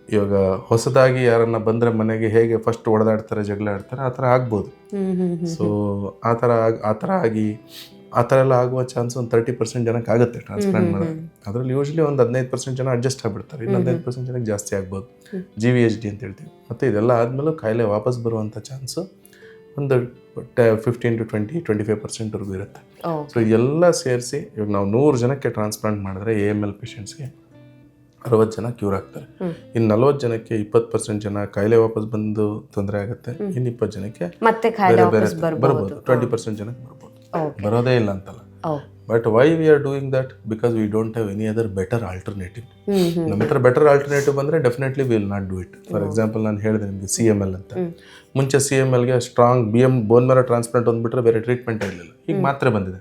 ಇವಾಗ ಹೊಸದಾಗಿ ಯಾರನ್ನ ಬಂದರೆ ಮನೆಗೆ ಹೇಗೆ ಫಸ್ಟ್ ಹೊಡೆದಾಡ್ತಾರೆ ಜಗಳ ಆಡ್ತಾರೆ ಆ ಥರ ಆಗ್ಬೋದು. ಸೊ ಆ ಥರ ಆಗಿ ಆ ಥರ ಆಗಿ ಆ ಥರ ಎಲ್ಲ ಆಗುವ ಚಾನ್ಸ್ ಒಂದು ತರ್ಟಿ ಪರ್ಸೆಂಟ್ ಜನಕ್ಕೆ ಆಗುತ್ತೆ ಟ್ರಾನ್ಸ್ಪ್ಲಾಂಟ್ ಮಾಡೋದು ಅದರಲ್ಲಿ ಯೂಶ್ವಲಿ ಒಂದು ಹದಿನೈದು ಪರ್ಸೆಂಟ್ ಜನ ಅಡ್ಜಸ್ಟ್ ಆಗಿಬಿಡ್ತಾರೆ. ಇನ್ನು ಹದಿನೈದು ಪರ್ಸೆಂಟ್ ಜನಕ್ಕೆ ಜಾಸ್ತಿ ಆಗ್ಬೋದು. ಜಿ ವಿ ಎಚ್ ಡಿ ಅಂತ ಹೇಳ್ತೀವಿ. ಮತ್ತು ಇದೆಲ್ಲ ಆದಮೇಲೂ ಕಾಯಿಲೆ ವಾಪಸ್ ಬರುವಂಥ ಚಾನ್ಸು ಒಂದು fifteen to twenty twenty five ಪರ್ಸೆಂಟ್ವರೆಗೂ ಇರುತ್ತೆ. ಸೊ ಎಲ್ಲ ಸೇರಿಸಿ ಇವಾಗ ನಾವು ನೂರು ಜನಕ್ಕೆ ಟ್ರಾನ್ಸ್ಪ್ಲಾಂಟ್ ಮಾಡಿದ್ರೆ ಎ ಎಂ ಎಲ್ ಪೇಷಂಟ್ಸ್ಗೆ ಅರವತ್ತು ಜನ ಕ್ಯೂರ್ ಆಗ್ತಾರೆ. ಇನ್ನು ನಲ್ವತ್ತು ಜನಕ್ಕೆ ಇಪ್ಪತ್ತು ಪರ್ಸೆಂಟ್ ಜನ ಕಾಯಿಲೆ ವಾಪಸ್ ಬಂದು ತೊಂದರೆ ಆಗುತ್ತೆ. ಇನ್ನು ಇಪ್ಪತ್ತು ಜನಕ್ಕೆ ಬರ್ಬೋದು. ಟ್ವೆಂಟಿ ಪರ್ಸೆಂಟ್ ಜನಕ್ಕೆ ಬರ್ಬೋದು. ಬರೋದೇ ಇಲ್ಲ ಅಂತಲ್ಲ. But why we are doing that because we don't have any other better alternative ನಮ್ಮ ಹತ್ರ ಬೆಟರ್ ಆಲ್ಟರ್ನೇಟಿವ್ ಬಂದರೆ definitely will not do it for example ನಾನು ಹೇಳಿದೆ ನಿಮಗೆ ಸಿ ಎಂ ಎಲ್ ಅಂತ. ಮುಂಚೆ C M ಎಲ್ಗೆ strong B M bone marrow transplant ಅಂದ್ಬಿಟ್ರೆ ಬೇರೆ ಟ್ರೀಟ್ಮೆಂಟ್ ಇರಲಿಲ್ಲ. ಈಗ ಮಾತ್ರ ಬಂದಿದೆ.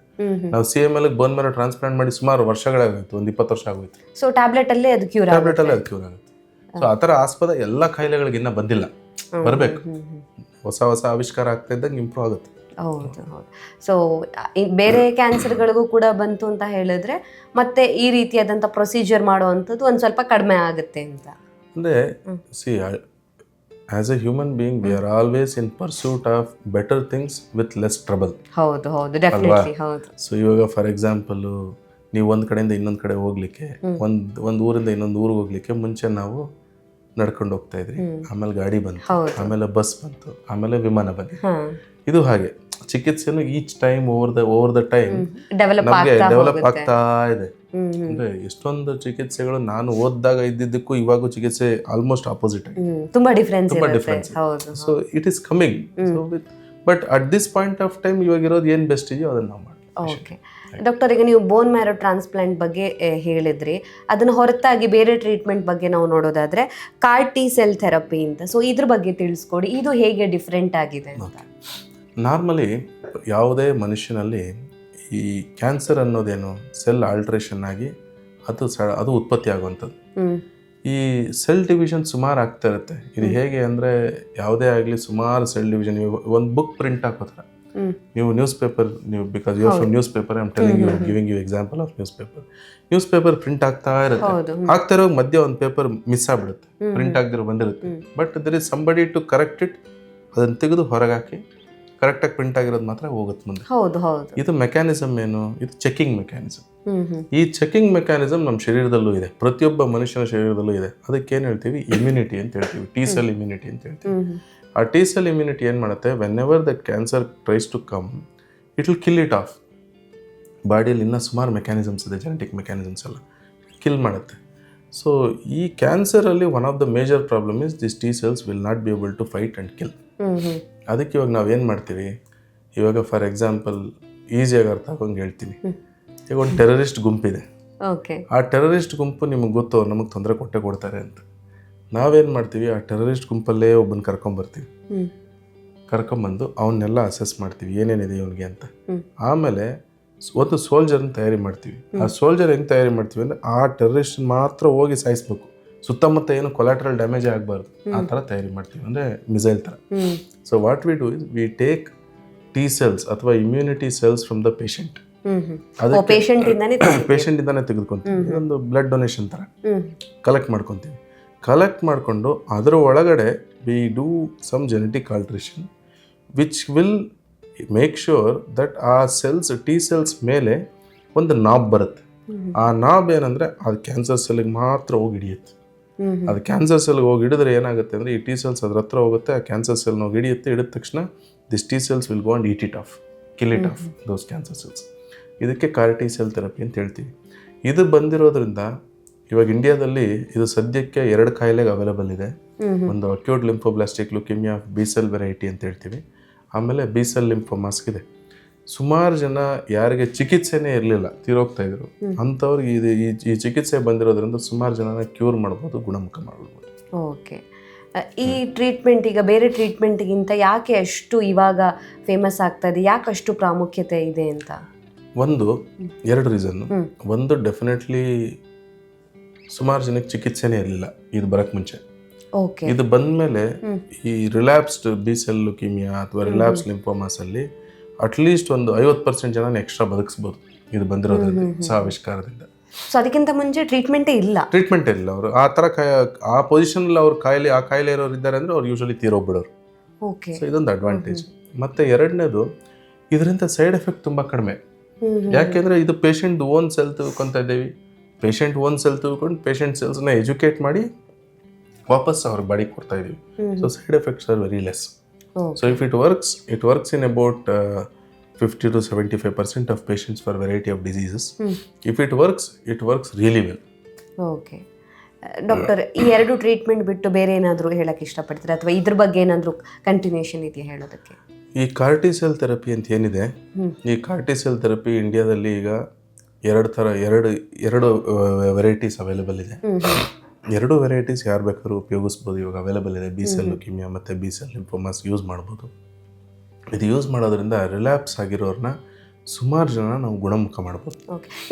ನಾವು ಸಿ ಎಂ ಎಲ್ಗೆ ಬೋನ್ ಮೇರ ಟ್ರಾನ್ಸ್ಪ್ಲಾಂಟ್ ಮಾಡಿ ಸುಮಾರು ವರ್ಷಗಳಾಗೋಯ್ತು ಒಂದು ಇಪ್ಪತ್ತು ವರ್ಷ ಆಗೋಯ್ತು. ಸೊ ಟ್ಯಾಬ್ಲೆಟ್ ಅಲ್ಲೇ ಅದು ಕ್ಯೂರ್ ಟ್ಯಾಬ್ಲೆಟ್ ಅಲ್ಲೇ ಅದು ಕ್ಯೂರ್ ಆಗುತ್ತೆ. ಸೊ ಆ ಥರ ಆಸ್ಪದ ಎಲ್ಲ ಕಾಯಿಲೆಗಳಿಗಿನ್ನ ಬಂದಿಲ್ಲ. ಬರಬೇಕು. ಹೊಸ ಹೊಸ ಆವಿಷ್ಕಾರ ಆಗ್ತಾ ಇದ್ದಂಗೆ ಇಂಪ್ರೂವ್ ಆಗುತ್ತೆ. ಹೌದು ಹೌದು. ಸೊ ಬೇರೆ ಕ್ಯಾನ್ಸರ್ಗಳಿಗೂ ಕೂಡ ಬಂತು ಅಂತ ಹೇಳಿದ್ರೆ ಮತ್ತೆ ಈ ರೀತಿಯಾದಂಥ ಪ್ರೊಸೀಜರ್ ಮಾಡುವಂಥದ್ದು ಒಂದು ಸ್ವಲ್ಪ ಕಡಿಮೆ ಆಗುತ್ತೆ ಅಂತ. ಅಂದರೆ see as a human being we are always in pursuit of better things with less trouble ಹೌದು ಹೌದು. ಡೆಫಿನೆಟ್ಲಿ ಹೌದು. ಸೊ ಇವಾಗ ಫಾರ್ ಎಕ್ಸಾಂಪಲು ನೀವು ಒಂದು ಕಡೆಯಿಂದ ಇನ್ನೊಂದು ಕಡೆ ಹೋಗ್ಲಿಕ್ಕೆ ಒಂದು ಒಂದು ಊರಿಂದ ಇನ್ನೊಂದು ಊರಿಗೆ ಹೋಗ್ಲಿಕ್ಕೆ ಮುಂಚೆ ನಾವು ನಡ್ಕೊಂಡು ಹೋಗ್ತಾ ಇದ್ರಿ. ಆಮೇಲೆ ಗಾಡಿ ಬಂತು. ಆಮೇಲೆ ಬಸ್ ಬಂತು ಆಮೇಲೆ ವಿಮಾನ ಬಂತು. ಇದು ಹಾಗೆ. ಚಿಕಿತ್ಸೆನು each time over the over the time develop ನಮಗೆ ಡೆವಲಪ್ ಆಗ್ತಾ ಇದೆ. ಅಂದ್ರೆ ಎಷ್ಟೊಂದು ಚಿಕಿತ್ಸೆಗಳು ನಾನು ಓದಿದಾಗ ಇದ್ದಿದ್ದಕ್ಕೂ ಇವಾಗೂ ಚಿಕಿತ್ಸೆ ಆಲ್ಮೋಸ್ಟ್ ಆಪೋಸಿಟ್ ತುಂಬಾ ಡಿಫ್ರೆನ್ಸ್ ತುಂಬಾ difference so it is coming with but at this point of time ಇವಾಗ ಇರೋದು ಏನು ಬೆಸ್ಟ್ ಇದೆಯೋ ಅದನ್ನ ನಾವು ಮಾಡಿ ಓಕೆ ಡಾಕ್ಟರ್ ಈಗ ನೀವು ಬೋನ್ ಮ್ಯಾರೋ ಟ್ರಾನ್ಸ್ಪ್ಲಾಂಟ್ ಬಗ್ಗೆ ಹೇಳಿದ್ರಿ. ಅದನ್ನ ಹೊರತಾಗಿ ಬೇರೆ ಟ್ರೀಟ್ಮೆಂಟ್ ಬಗ್ಗೆ ನಾವು ನೋಡೋದಾದ್ರೆ ಕಾರ್ ಟಿ ಸೆಲ್ ಥೆರಪಿ ಅಂತ. ಸೊ ಇದ್ರ ಬಗ್ಗೆ ತಿಳಿಸ್ಕೊಡಿ. ಇದು ಹೇಗೆ ಡಿಫ್ರೆಂಟ್ ಆಗಿದೆ ಅಂತ. ನಾರ್ಮಲಿ ಯಾವುದೇ ಮನುಷ್ಯನಲ್ಲಿ ಈ ಕ್ಯಾನ್ಸರ್ ಅನ್ನೋದೇನು ಸೆಲ್ ಆಲ್ಟ್ರೇಷನ್ ಆಗಿ ಅದು ಸ ಅದು ಉತ್ಪತ್ತಿ ಆಗುವಂಥದ್ದು. ಈ ಸೆಲ್ ಡಿವಿಷನ್ ಸುಮಾರು ಆಗ್ತಾ ಇರುತ್ತೆ. ಇದು ಹೇಗೆ ಅಂದರೆ ಯಾವುದೇ ಆಗಲಿ ಸುಮಾರು ಸೆಲ್ ಡಿವಿಷನ್ ನೀವು ಒಂದು ಬುಕ್ ಪ್ರಿಂಟ್ ಹಾಕೋ ಥರ ನೀವು ನ್ಯೂಸ್ ಪೇಪರ್ ನೀವು because you from news paper I'm telling you giving you example of news paper news paper print ಆಗ್ತಾ ಇರುತ್ತೆ. ಆಗ್ತಾ ಇರೋ ಮಧ್ಯೆ ಒಂದು ಪೇಪರ್ ಮಿಸ್ ಆಗ್ಬಿಡುತ್ತೆ. ಪ್ರಿಂಟ್ ಆಗದಿರೋ ಬಂದಿರುತ್ತೆ. But there is somebody to correct it ಅದನ್ನು ತೆಗೆದು ಹೊರಗೆ ಹಾಕಿ ಕರೆಕ್ಟಾಗಿ ಪ್ರಿಂಟ್ ಆಗಿರೋದು ಮಾತ್ರ ಹೋಗುತ್ತೆ ಮುಂದೆ. ಹೌದು ಹೌದು. ಇದು ಮೆಕ್ಯಾನಿಸಮ್ ಏನು? ಇದು ಚೆಕಿಂಗ್ ಮೆಕ್ಯಾನಿಸಮ್ ಈ ಚೆಕಿಂಗ್ ಮೆಕ್ಯಾನಿಸಮ್ ನಮ್ಮ ಶರೀರದಲ್ಲೂ ಇದೆ. ಪ್ರತಿಯೊಬ್ಬ ಮನುಷ್ಯನ ಶರೀರದಲ್ಲೂ ಇದೆ. ಅದಕ್ಕೆ ಏನು ಹೇಳ್ತೀವಿ? ಇಮ್ಯುನಿಟಿ ಅಂತ ಹೇಳ್ತೀವಿ. ಟಿ ಸೆಲ್ ಇಮ್ಯುನಿಟಿ ಅಂತ ಹೇಳ್ತೀವಿ. ಆ ಟಿ ಸೆಲ್ ಇಮ್ಯುನಿಟಿ ಏನು ಮಾಡುತ್ತೆ? Whenever that cancer tries to come it will kill it off ಬಾಡಿಯಲ್ಲಿ ಇನ್ನೂ ಸುಮಾರು ಮೆಕ್ಯಾನಿಸಮ್ಸ್ ಇದೆ ಜೆನೆಟಿಕ್ ಮೆಕ್ಯಾನಿಸಮ್ಸ್ ಎಲ್ಲ. ಕಿಲ್ ಮಾಡುತ್ತೆ. ಸೊ ಈ ಕ್ಯಾನ್ಸರಲ್ಲಿ one of the major problem is this T cells will not be able to fight and kill ಅದಕ್ಕೆ ಇವಾಗ ನಾವೇನು ಮಾಡ್ತೀವಿ? ಇವಾಗ ಫಾರ್ ಎಕ್ಸಾಂಪಲ್ ಈಸಿಯಾಗಿ ಅರ್ಥ ಆಗೋಂಗೆ ಹೇಳ್ತೀನಿ. ಈಗ ಒಂದು ಟೆರರಿಸ್ಟ್ ಗುಂಪಿದೆ. ಓಕೆ ಆ ಟೆರರಿಸ್ಟ್ ಗುಂಪು ನಿಮಗೆ ಗೊತ್ತು ನಮಗೆ ತೊಂದರೆ ಕೊಟ್ಟೆ ಕೊಡ್ತಾರೆ ಅಂತ. ನಾವೇನು ಮಾಡ್ತೀವಿ? ಆ ಟೆರರಿಸ್ಟ್ ಗುಂಪಲ್ಲೇ ಒಬ್ಬನ ಕರ್ಕೊಂಬರ್ತೀವಿ ಕರ್ಕೊಂಬಂದು ಅವನ್ನೆಲ್ಲ ಅಸೆಸ್ ಮಾಡ್ತೀವಿ. ಏನೇನಿದೆ ಇವನಿಗೆ ಅಂತ. ಆಮೇಲೆ ಒಂದು ಸೋಲ್ಜರ್ನ ತಯಾರಿ ಮಾಡ್ತೀವಿ. ಆ ಸೋಲ್ಜರ್ ಹೆಂಗೆ ತಯಾರಿ ಮಾಡ್ತೀವಿ ಅಂದರೆ ಆ ಟೆರರಿಸ್ಟ್ ಮಾತ್ರ ಹೋಗಿ ಸಾಯಿಸ್ಬೇಕು. ಸುತ್ತಮುತ್ತ ಏನು ಕೊಲಾಟ್ರಲ್ ಡ್ಯಾಮೇಜ್ ಆಗಬಾರ್ದು ಆ ಥರ ತಯಾರಿ ಮಾಡ್ತೀವಿ. ಅಂದರೆ ಮಿಸೈಲ್ ಥರ. So what we do is we take T cells ಅಥವಾ immunity cells from the patient patient ಇಂದಾನೆ ತೆಗೆದುಕೊಂತೀವಿ ಒಂದು ಬ್ಲಡ್ ಡೊನೇಷನ್ ಥರ. ಕಲೆಕ್ಟ್ ಮಾಡ್ಕೊತೀವಿ ಕಲೆಕ್ಟ್ ಮಾಡಿಕೊಂಡು ಅದರ ಒಳಗಡೆ we do some genetic alteration which will make sure that ಆ ಸೆಲ್ಸ್ ಟಿ ಸೆಲ್ಸ್ ಮೇಲೆ ಒಂದು ನಾಬ್ ಬರುತ್ತೆ. ಆ ನಾಬ್ ಏನಂದರೆ ಅದು ಕ್ಯಾನ್ಸರ್ ಸೆಲ್ಗೆ ಮಾತ್ರ ಹೋಗಿ ಹಿಡಿಯುತ್ತೆ. ಅದು ಕ್ಯಾನ್ಸರ್ ಸೆಲ್ಗೆ ಹೋಗಿ ಹಿಡಿದ್ರೆ ಏನಾಗುತ್ತೆ ಅಂದರೆ ಈ ಟಿ ಸೆಲ್ಸ್ ಅದ್ರ ಹತ್ರ ಹೋಗುತ್ತೆ ಆ ಕ್ಯಾನ್ಸರ್ ಸೆಲ್ ಹೋಗಿ ಹಿಡಿಯುತ್ತೆ ಹಿಡಿದ ತಕ್ಷಣ this T cells will go and eat it off kill it off those cancer cells ಇದಕ್ಕೆ ಕಾರ್ ಟಿ ಸೆಲ್ ಥೆರಪಿ ಅಂತ ಹೇಳ್ತೀವಿ. ಇದು ಬಂದಿರೋದ್ರಿಂದ ಇವಾಗ ಇಂಡಿಯಾದಲ್ಲಿ ಇದು ಸದ್ಯಕ್ಕೆ ಎರಡು ಕಾಯಿಲೆಗೆ ಅವೈಲೇಬಲ್ ಇದೆ. ಒಂದು acute lymphoblastic leukaemia B cell variety ಅಂತ ಹೇಳ್ತೀವಿ. ಆಮೇಲೆ ಬಿ ಸೆಲ್ ಲಿಂಫೋಮಾಸ್ಕ್ ಇದೆ. ಸುಮಾರು ಜನ ಯಾರಿಗೆ ಚಿಕಿತ್ಸೆನೇ ಇರಲಿಲ್ಲ ತೀರೋಗ್ತಾ ಇದ್ರು. ಅಂಥವ್ರಿಗೆ ಇದು ಈ ಚಿಕಿತ್ಸೆ ಬಂದಿರೋದ್ರಿಂದ ಸುಮಾರು ಜನನ ಕ್ಯೂರ್ ಮಾಡ್ಬೋದು ಗುಣಮುಖ ಮಾಡ್ಬೋದು. ಓಕೆ. ಈ ಟ್ರೀಟ್ಮೆಂಟ್ ಈಗ ಬೇರೆ ಟ್ರೀಟ್ಮೆಂಟ್ಗಿಂತ ಯಾಕೆ ಅಷ್ಟು ಇವಾಗ ಫೇಮಸ್ ಆಗ್ತಾ ಇದೆ? ಯಾಕೆ ಅಷ್ಟು ಪ್ರಾಮುಖ್ಯತೆ ಇದೆ ಅಂತ? ಒಂದು ಎರಡು ರೀಸನ್ನು ಒಂದು ಡೆಫಿನೆಟ್ಲಿ ಸುಮಾರು ಜನಕ್ಕೆ ಚಿಕಿತ್ಸೆನೇ ಇರಲಿಲ್ಲ ಇದು ಬರಕ್ಕೆ ಮುಂಚೆ. ಓಕೆ. ಇದು ಬಂದಮೇಲೆ ಮೇಲೆ ಈ ರಿಲ್ಯಾಪ್ಸ್ಡ್ ಬಿ ಸೆಲ್ ಲುಕಿಮಿಯಾ ಅಥವಾ ರಿಲ್ಯಾಪ್ಸ್ ಲಿಂಫೋಮಾಸಲ್ಲಿ ಅಲ್ಲಿ ಅಟ್ಲೀಸ್ಟ್ ಒಂದು ಐವತ್ತು ಪರ್ಸೆಂಟ್ ಜನ ಎಕ್ಸ್ಟ್ರಾ ಬದುಕಿಸ್ಬೋದು. ಇದು ಬಂದಿರೋದ್ರಲ್ಲಿ ಹೊಸ ಆವಿಷ್ಕಾರದಿಂದ. ಸೊ ಅದಕ್ಕಿಂತ ಮುಂಚೆ ಟ್ರೀಟ್ಮೆಂಟೇ ಇಲ್ಲ. ಟ್ರೀಟ್ಮೆಂಟ್ ಇಲ್ಲ ಅವರು. ಆ ಥರ ಆ ಪೊಸಿಷನಲ್ಲಿ ಅವ್ರ ಕಾಯಿಲೆ ಆ ಕಾಯಿಲೆ ಇರೋರು ಇದ್ದಾರೆ ಅಂದರೆ ಅವ್ರು ಯೂಶಲಿ ತೀರೋಗ್ಬಿಡೋರು ಓಕೆ ಸೊ ಇದೊಂದು ಅಡ್ವಾಂಟೇಜ್ ಮತ್ತೆ ಎರಡನೇದು ಇದರಿಂದ ಸೈಡ್ ಎಫೆಕ್ಟ್ ತುಂಬ ಕಡಿಮೆ. ಯಾಕೆಂದ್ರೆ ಇದು ಪೇಷಂಟ್ ಓನ್ ಸೆಲ್ ತಿಳ್ಕೊತಾ ಇದ್ದೀವಿ. ಪೇಷಂಟ್ ಓನ್ ಸೆಲ್ ತಿಳ್ಕೊಂಡು ಪೇಷಂಟ್ ಸೆಲ್ಸ್ನ ಎಜುಕೇಟ್ ಮಾಡಿ ವಾಪಸ್ ಅವ್ರ ಬಾಡಿ ಕೊಡ್ತಾ ಇದೀವಿ so side effects are very less okay so if it works it works in about fifty to seventy five percent of patients for variety of diseases if it works it works really well okay doctor ಈ ಎರಡು treatment ಬಿಟ್ಟು ಬೇರೆ ಏನಾದರೂ ಹೇಳಕ್ಕೆ ಇಷ್ಟಪಡ್ತೀರಾ? ಅಥವಾ ಇದ್ರ ಬಗ್ಗೆ ಏನಾದರೂ ಕಂಟಿನ್ಯೂಷನ್ ಇದೆಯಾ ಹೇಳೋದಕ್ಕೆ? ಈ ಕಾರ್ಟಿಸೆಲ್ ಥೆರಪಿ ಅಂತ ಏನಿದೆ ಈ ಕಾರ್ಟಿಸೆಲ್ ಥೆರಪಿ ಇಂಡಿಯಾದಲ್ಲಿ ಈಗ ಎರಡು ಥರ ಎರಡು ಎರಡು ವೆರೈಟೀಸ್ ಅವೈಲೇಬಲ್ ಇದೆ. ಎರಡು ವೆರೈಟೀಸ್ ಯಾರು ಬೇಕಾದ್ರೂ ಉಪಯೋಗಿಸ್ಬೋದು. ಇವಾಗ ಅವೈಲೇಬಲ್ ಇದೆ ಬಿ ಸೆಲ್ ಲ್ಯುಕಿಮಿಯಾ ಮತ್ತು ಬಿ ಸೆಲ್ ಲಿಂಫೋಮಾಸ್ ಯೂಸ್ ಮಾಡ್ಬೋದು. ಇದು ಯೂಸ್ ಮಾಡೋದ್ರಿಂದ ರಿಲ್ಯಾಪ್ಸ್ ಆಗಿರೋರನ್ನ ಸುಮಾರು ಜನ ನಾವು ಗುಣಮುಖ ಮಾಡ್ಬೋದು.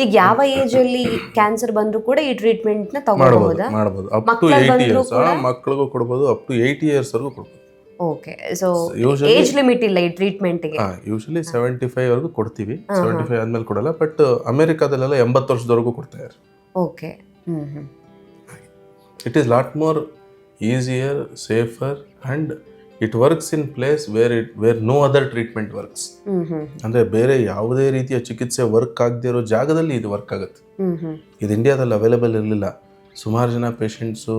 ಈಗ ಯಾವ ಏಜ್ ಅಲ್ಲಿ ಕ್ಯಾನ್ಸರ್ ಬಂದರೂ ಕೂಡ ಈ ಟ್ರೀಟ್ಮೆಂಟ್ನ ತಗೋಬಹುದಾ ಮಾಡ್ಬೋದು ಅಪ್ ಟು ಏಯ್ಟಿ ಇಯರ್ಸ್? ಮಕ್ಕಳಿಗೂ ಕೊಡ್ಬೋದು ಅಪ್ ಟು ಏಯ್ಟಿ ಇಯರ್ಸ್ವರೆಗೂ ಕೊಡಬಹುದು ಓಕೆ ಸೊ ಏಜ್ ಲಿಮಿಟ್ ಇಲ್ಲ ಈ ಟ್ರೀಟ್ಮೆಂಟ್ಗೆ. ಯೂಶಲಿ ಸೆವೆಂಟಿ ಫೈವ್ ವರೆಗೂ ಕೊಡ್ತೀವಿ. ಸೆವೆಂಟಿ ಫೈವ್ ಆದ್ಮೇಲೆ ಕೊಡಲ್ಲ ಬಟ್ ಅಮೆರಿಕಾದಲ್ಲೆಲ್ಲ ಎಂಬತ್ತು ವರ್ಷದವರೆಗೂ ಕೊಡ್ತಾರೆ okay hmm hmm. It is lot more easier safer and it works in place where it were no other treatment works ಅಂದ್ರೆ ಬೇರೆ ಯಾವುದೇ ರೀತಿಯ ಚಿಕಿತ್ಸೆ ವರ್ಕ್ ಆಗದೆ ಇರೋ ಜಾಗದಲ್ಲಿ ಇದು ವರ್ಕ್ ಆಗುತ್ತೆ. ಹ್ಮ್ ಇದು ಇಂಡಿಯಾದಲ್ಲಿ ಅವೈಲೇಬಲ್ ಇರಲಿಲ್ಲ. ಸುಮಾರು ಜನ ಪೇಷಂಟ್ಸು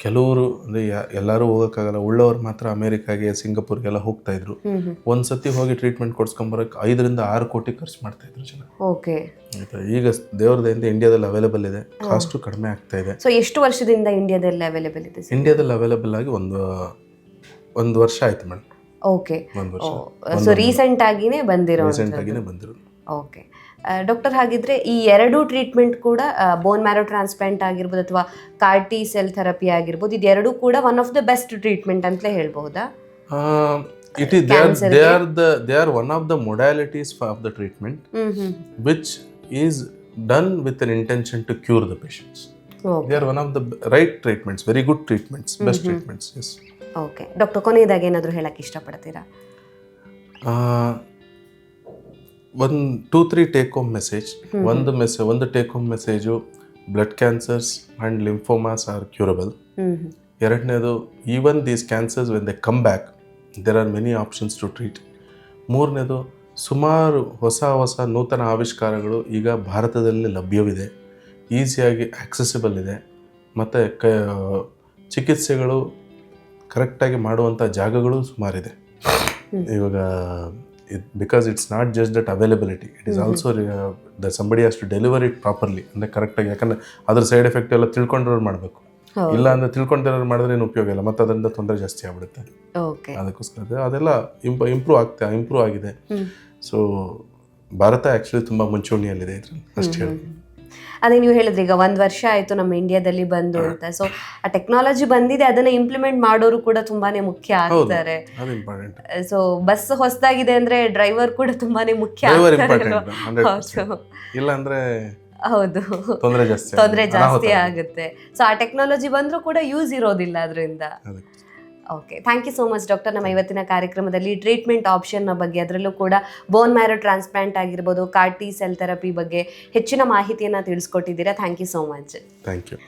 ಕೆಲವರು ಅಂದರೆ ಎಲ್ಲರೂ ಹೋಗೋಕ್ಕಾಗಲ್ಲ. ಉಳ್ಳವರು ಮಾತ್ರ ಅಮೇರಿಕಾಗೆ ಸಿಂಗಾಪುರ್ಗೆಲ್ಲ ಹೋಗ್ತಾ ಇದ್ರು. ಒಂದ್ಸತಿ ಹ್ಮ್ ಒಂದು ಸತಿ ಹೋಗಿ ಟ್ರೀಟ್ಮೆಂಟ್ ಕೊಡ್ಸ್ಕೊಂಬರಕ್ಕೆ ಐದರಿಂದ ಆರು ಕೋಟಿ ಖರ್ಚು ಮಾಡ್ತಾ ಇದ್ರು ಜನ. ಓಕೆ ಆಯ್ತಾ? ಈಗ ದೇವ್ರದಿಂದ ಇಂಡಿಯಾದಲ್ಲಿ ಅವೈಲೇಬಲ್ ಇದೆ. ಕಾಸ್ಟು ಕಡಿಮೆ ಆಗ್ತಾ ಇದೆ. ಸೊ ಎಷ್ಟು ವರ್ಷದಿಂದ ಇಂಡಿಯಾದಲ್ಲಿ ಅವೈಲೇಬಲ್ ಇದೆ ಸರ್ ಇಂಡಿಯಾದಲ್ಲಿ ಅವೈಲೇಬಲ್ ಆಗಿ ಒಂದು ಒಂದು ವರ್ಷ ಆಯ್ತು ಮೇಡಮ್. ಓಕೆ ಒಂದು ವರ್ಷ. ಸೊ ರೀಸೆಂಟ್ ಆಗಿನೇ ಬಂದಿರೋ ರೀಸೆಂಟ್ ಆಗಿನೇ ಬಂದಿರೋದು. ಓಕೆ ಡಾಕ್ಟರ್ ಹಾಗಿದ್ರೆ ಈ ಎರಡು ಟ್ರೀಟ್ಮೆಂಟ್ ಕೂಡ ಬೋನ್ ಮ್ಯಾರೋ ಟ್ರಾನ್ಸ್ಪ್ಲಾಂಟ್ ಆಗಿರ್ಬೋದು ಅಥವಾ ಕಾರ್ಟಿ ಸೆಲ್ ಥೆರಪಿ ಆಗಿರ್ಬೋದು ಇದೆರಡೂ ಕೂಡ one of the best treatment ಅಂತಲೇ ಹೇಳ್ಬಹುದಾ? It is they are are the the are one of the modalities of the treatment which is done with an intention to cure the patients. They are one of the right treatments, very good treatments, best treatments. Yes. Okay doctor ಕೊನೆಯದಾಗಿ ಏನಾದರೂ ಹೇಳಕ್ಕೆ ಇಷ್ಟಪಡ್ತೀರಾ Uh, one, two, three take home message. ಒಂದು message ಒಂದು take home message blood cancers and lymphomas are curable ಎರಡನೇದು even these cancers when they come back there are many options to treat ಮೂರನೇದು ಸುಮಾರು ಹೊಸ ಹೊಸ ನೂತನ ಆವಿಷ್ಕಾರಗಳು ಈಗ ಭಾರತದಲ್ಲಿ ಲಭ್ಯವಿದೆ. ಈಸಿಯಾಗಿ ಆಕ್ಸೆಸಿಬಲ್ ಇದೆ. ಮತ್ತು ಕ ಚಿಕಿತ್ಸೆಗಳು ಕರೆಕ್ಟಾಗಿ ಮಾಡುವಂಥ ಜಾಗಗಳು ಸುಮಾರಿದೆ. ಇವಾಗ it because it's not just that availability it is also the somebody has to deliver it properly ಅಂದರೆ ಕರೆಕ್ಟಾಗಿ ಯಾಕಂದರೆ ಅದ್ರ ಸೈಡ್ ಎಫೆಕ್ಟ್ ಎಲ್ಲ ತಿಳ್ಕೊಂಡ್ರವ್ರು ಮಾಡಬೇಕು. ಇಲ್ಲ ಅಂದ್ರೆ ತಿಳ್ಕೊಂಡಿರೋರು ಮಾಡಿದ್ರೆ ಏನು ಉಪಯೋಗ ಇಲ್ಲ. ಮತ್ತೆ ಅದರಿಂದ ತೊಂದರೆ ಜಾಸ್ತಿ ಆಗ್ಬಿಡುತ್ತೆ. ಅದಕ್ಕೋಸ್ಕರ ಅದೆಲ್ಲ ಇಂಪ್ ಇಂಪ್ರೂವ್ ಆಗ್ತಾ ಇಂಪ್ರೂವ್ ಆಗಿದೆ. ಸೊ ಭಾರತ ಆ್ಯಕ್ಚುಲಿ ತುಂಬ ಮುಂಚೂಣಿಯಲ್ಲಿದೆ ಇದರಲ್ಲಿ. ಅಷ್ಟು ಹೇಳಿ ಅದೇ ನೀವು ಹೇಳಿದ್ರಿ ಈಗ ಒಂದು ವರ್ಷ ಆಯಿತು ನಮ್ಮ ಇಂಡಿಯಾದಲ್ಲಿ ಬಂದು ಅಂತ. ಸೊ ಆ ಟೆಕ್ನಾಲಜಿ ಬಂದಿದೆ ಅದನ್ನ ಇಂಪ್ಲಿಮೆಂಟ್ ಮಾಡೋರು ಕೂಡ ತುಂಬಾನೇ ಮುಖ್ಯ ಆಗ್ತಾರೆ. ಸೊ ಬಸ್ ಹೊಸದಾಗಿದೆ ಅಂದ್ರೆ ಡ್ರೈವರ್ ಕೂಡ ತುಂಬಾನೇ ಮುಖ್ಯ. ಇಲ್ಲ ಅಂದ್ರೆ ಹೌದು. ತೊಂದರೆ ಜಾಸ್ತಿ ತೊಂದರೆ ಆಗುತ್ತೆ. ಜಾಸ್ತಿ ಆಗುತ್ತೆ. ಸೊ ಆ ಟೆಕ್ನಾಲಜಿ ಬಂದರೂ ಕೂಡ ಯೂಸ್ ಇರೋದಿಲ್ಲ ಅದರಿಂದ. Okay thank you so much doctor ನಮ್ಮ ಇವತ್ತಿನ ಕಾರ್ಯಕ್ರಮದಲ್ಲಿ ಟ್ರೀಟ್ಮೆಂಟ್ ಆಪ್ಷನ್ನ ಬಗ್ಗೆ ಅದರಲ್ಲೂ ಕೂಡ ಬೋನ್ ಮ್ಯಾರೋ ಟ್ರಾನ್ಸ್ಪ್ಲಾಂಟ್ ಆಗಿರ್ಬೋದು ಕಾರ್ಟಿ ಸೆಲ್ ಥೆರಪಿ ಬಗ್ಗೆ ಹೆಚ್ಚಿನ ಮಾಹಿತಿಯನ್ನು ತಿಳಿಸ್ಕೊಟ್ಟಿದ್ದೀರಾ. Thank you so much thank you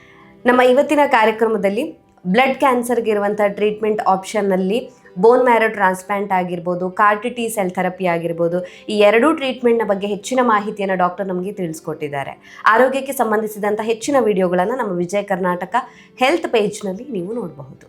ನಮ್ಮ ಇವತ್ತಿನ ಕಾರ್ಯಕ್ರಮದಲ್ಲಿ ಬ್ಲಡ್ ಕ್ಯಾನ್ಸರ್ಗೆ ಇರುವಂಥ ಟ್ರೀಟ್ಮೆಂಟ್ ಆಪ್ಷನ್ನಲ್ಲಿ ಬೋನ್ ಮ್ಯಾರೋ ಟ್ರಾನ್ಸ್ಪ್ಲಾಂಟ್ ಆಗಿರ್ಬೋದು ಕಾರ್ಟಿಟಿ ಸೆಲ್ ಥೆರಪಿ ಆಗಿರ್ಬೋದು, ಈ ಎರಡೂ ಟ್ರೀಟ್ಮೆಂಟ್ನ ಬಗ್ಗೆ ಹೆಚ್ಚಿನ ಮಾಹಿತಿಯನ್ನು ಡಾಕ್ಟರ್ ನಮಗೆ ತಿಳಿಸ್ಕೊಟ್ಟಿದ್ದಾರೆ. ಆರೋಗ್ಯಕ್ಕೆ ಸಂಬಂಧಿಸಿದಂಥ ಹೆಚ್ಚಿನ ವಿಡಿಯೋಗಳನ್ನು ನಮ್ಮ ವಿಜಯ ಕರ್ನಾಟಕ ಹೆಲ್ತ್ ಪೇಜ್ನಲ್ಲಿ ನೀವು ನೋಡಬಹುದು.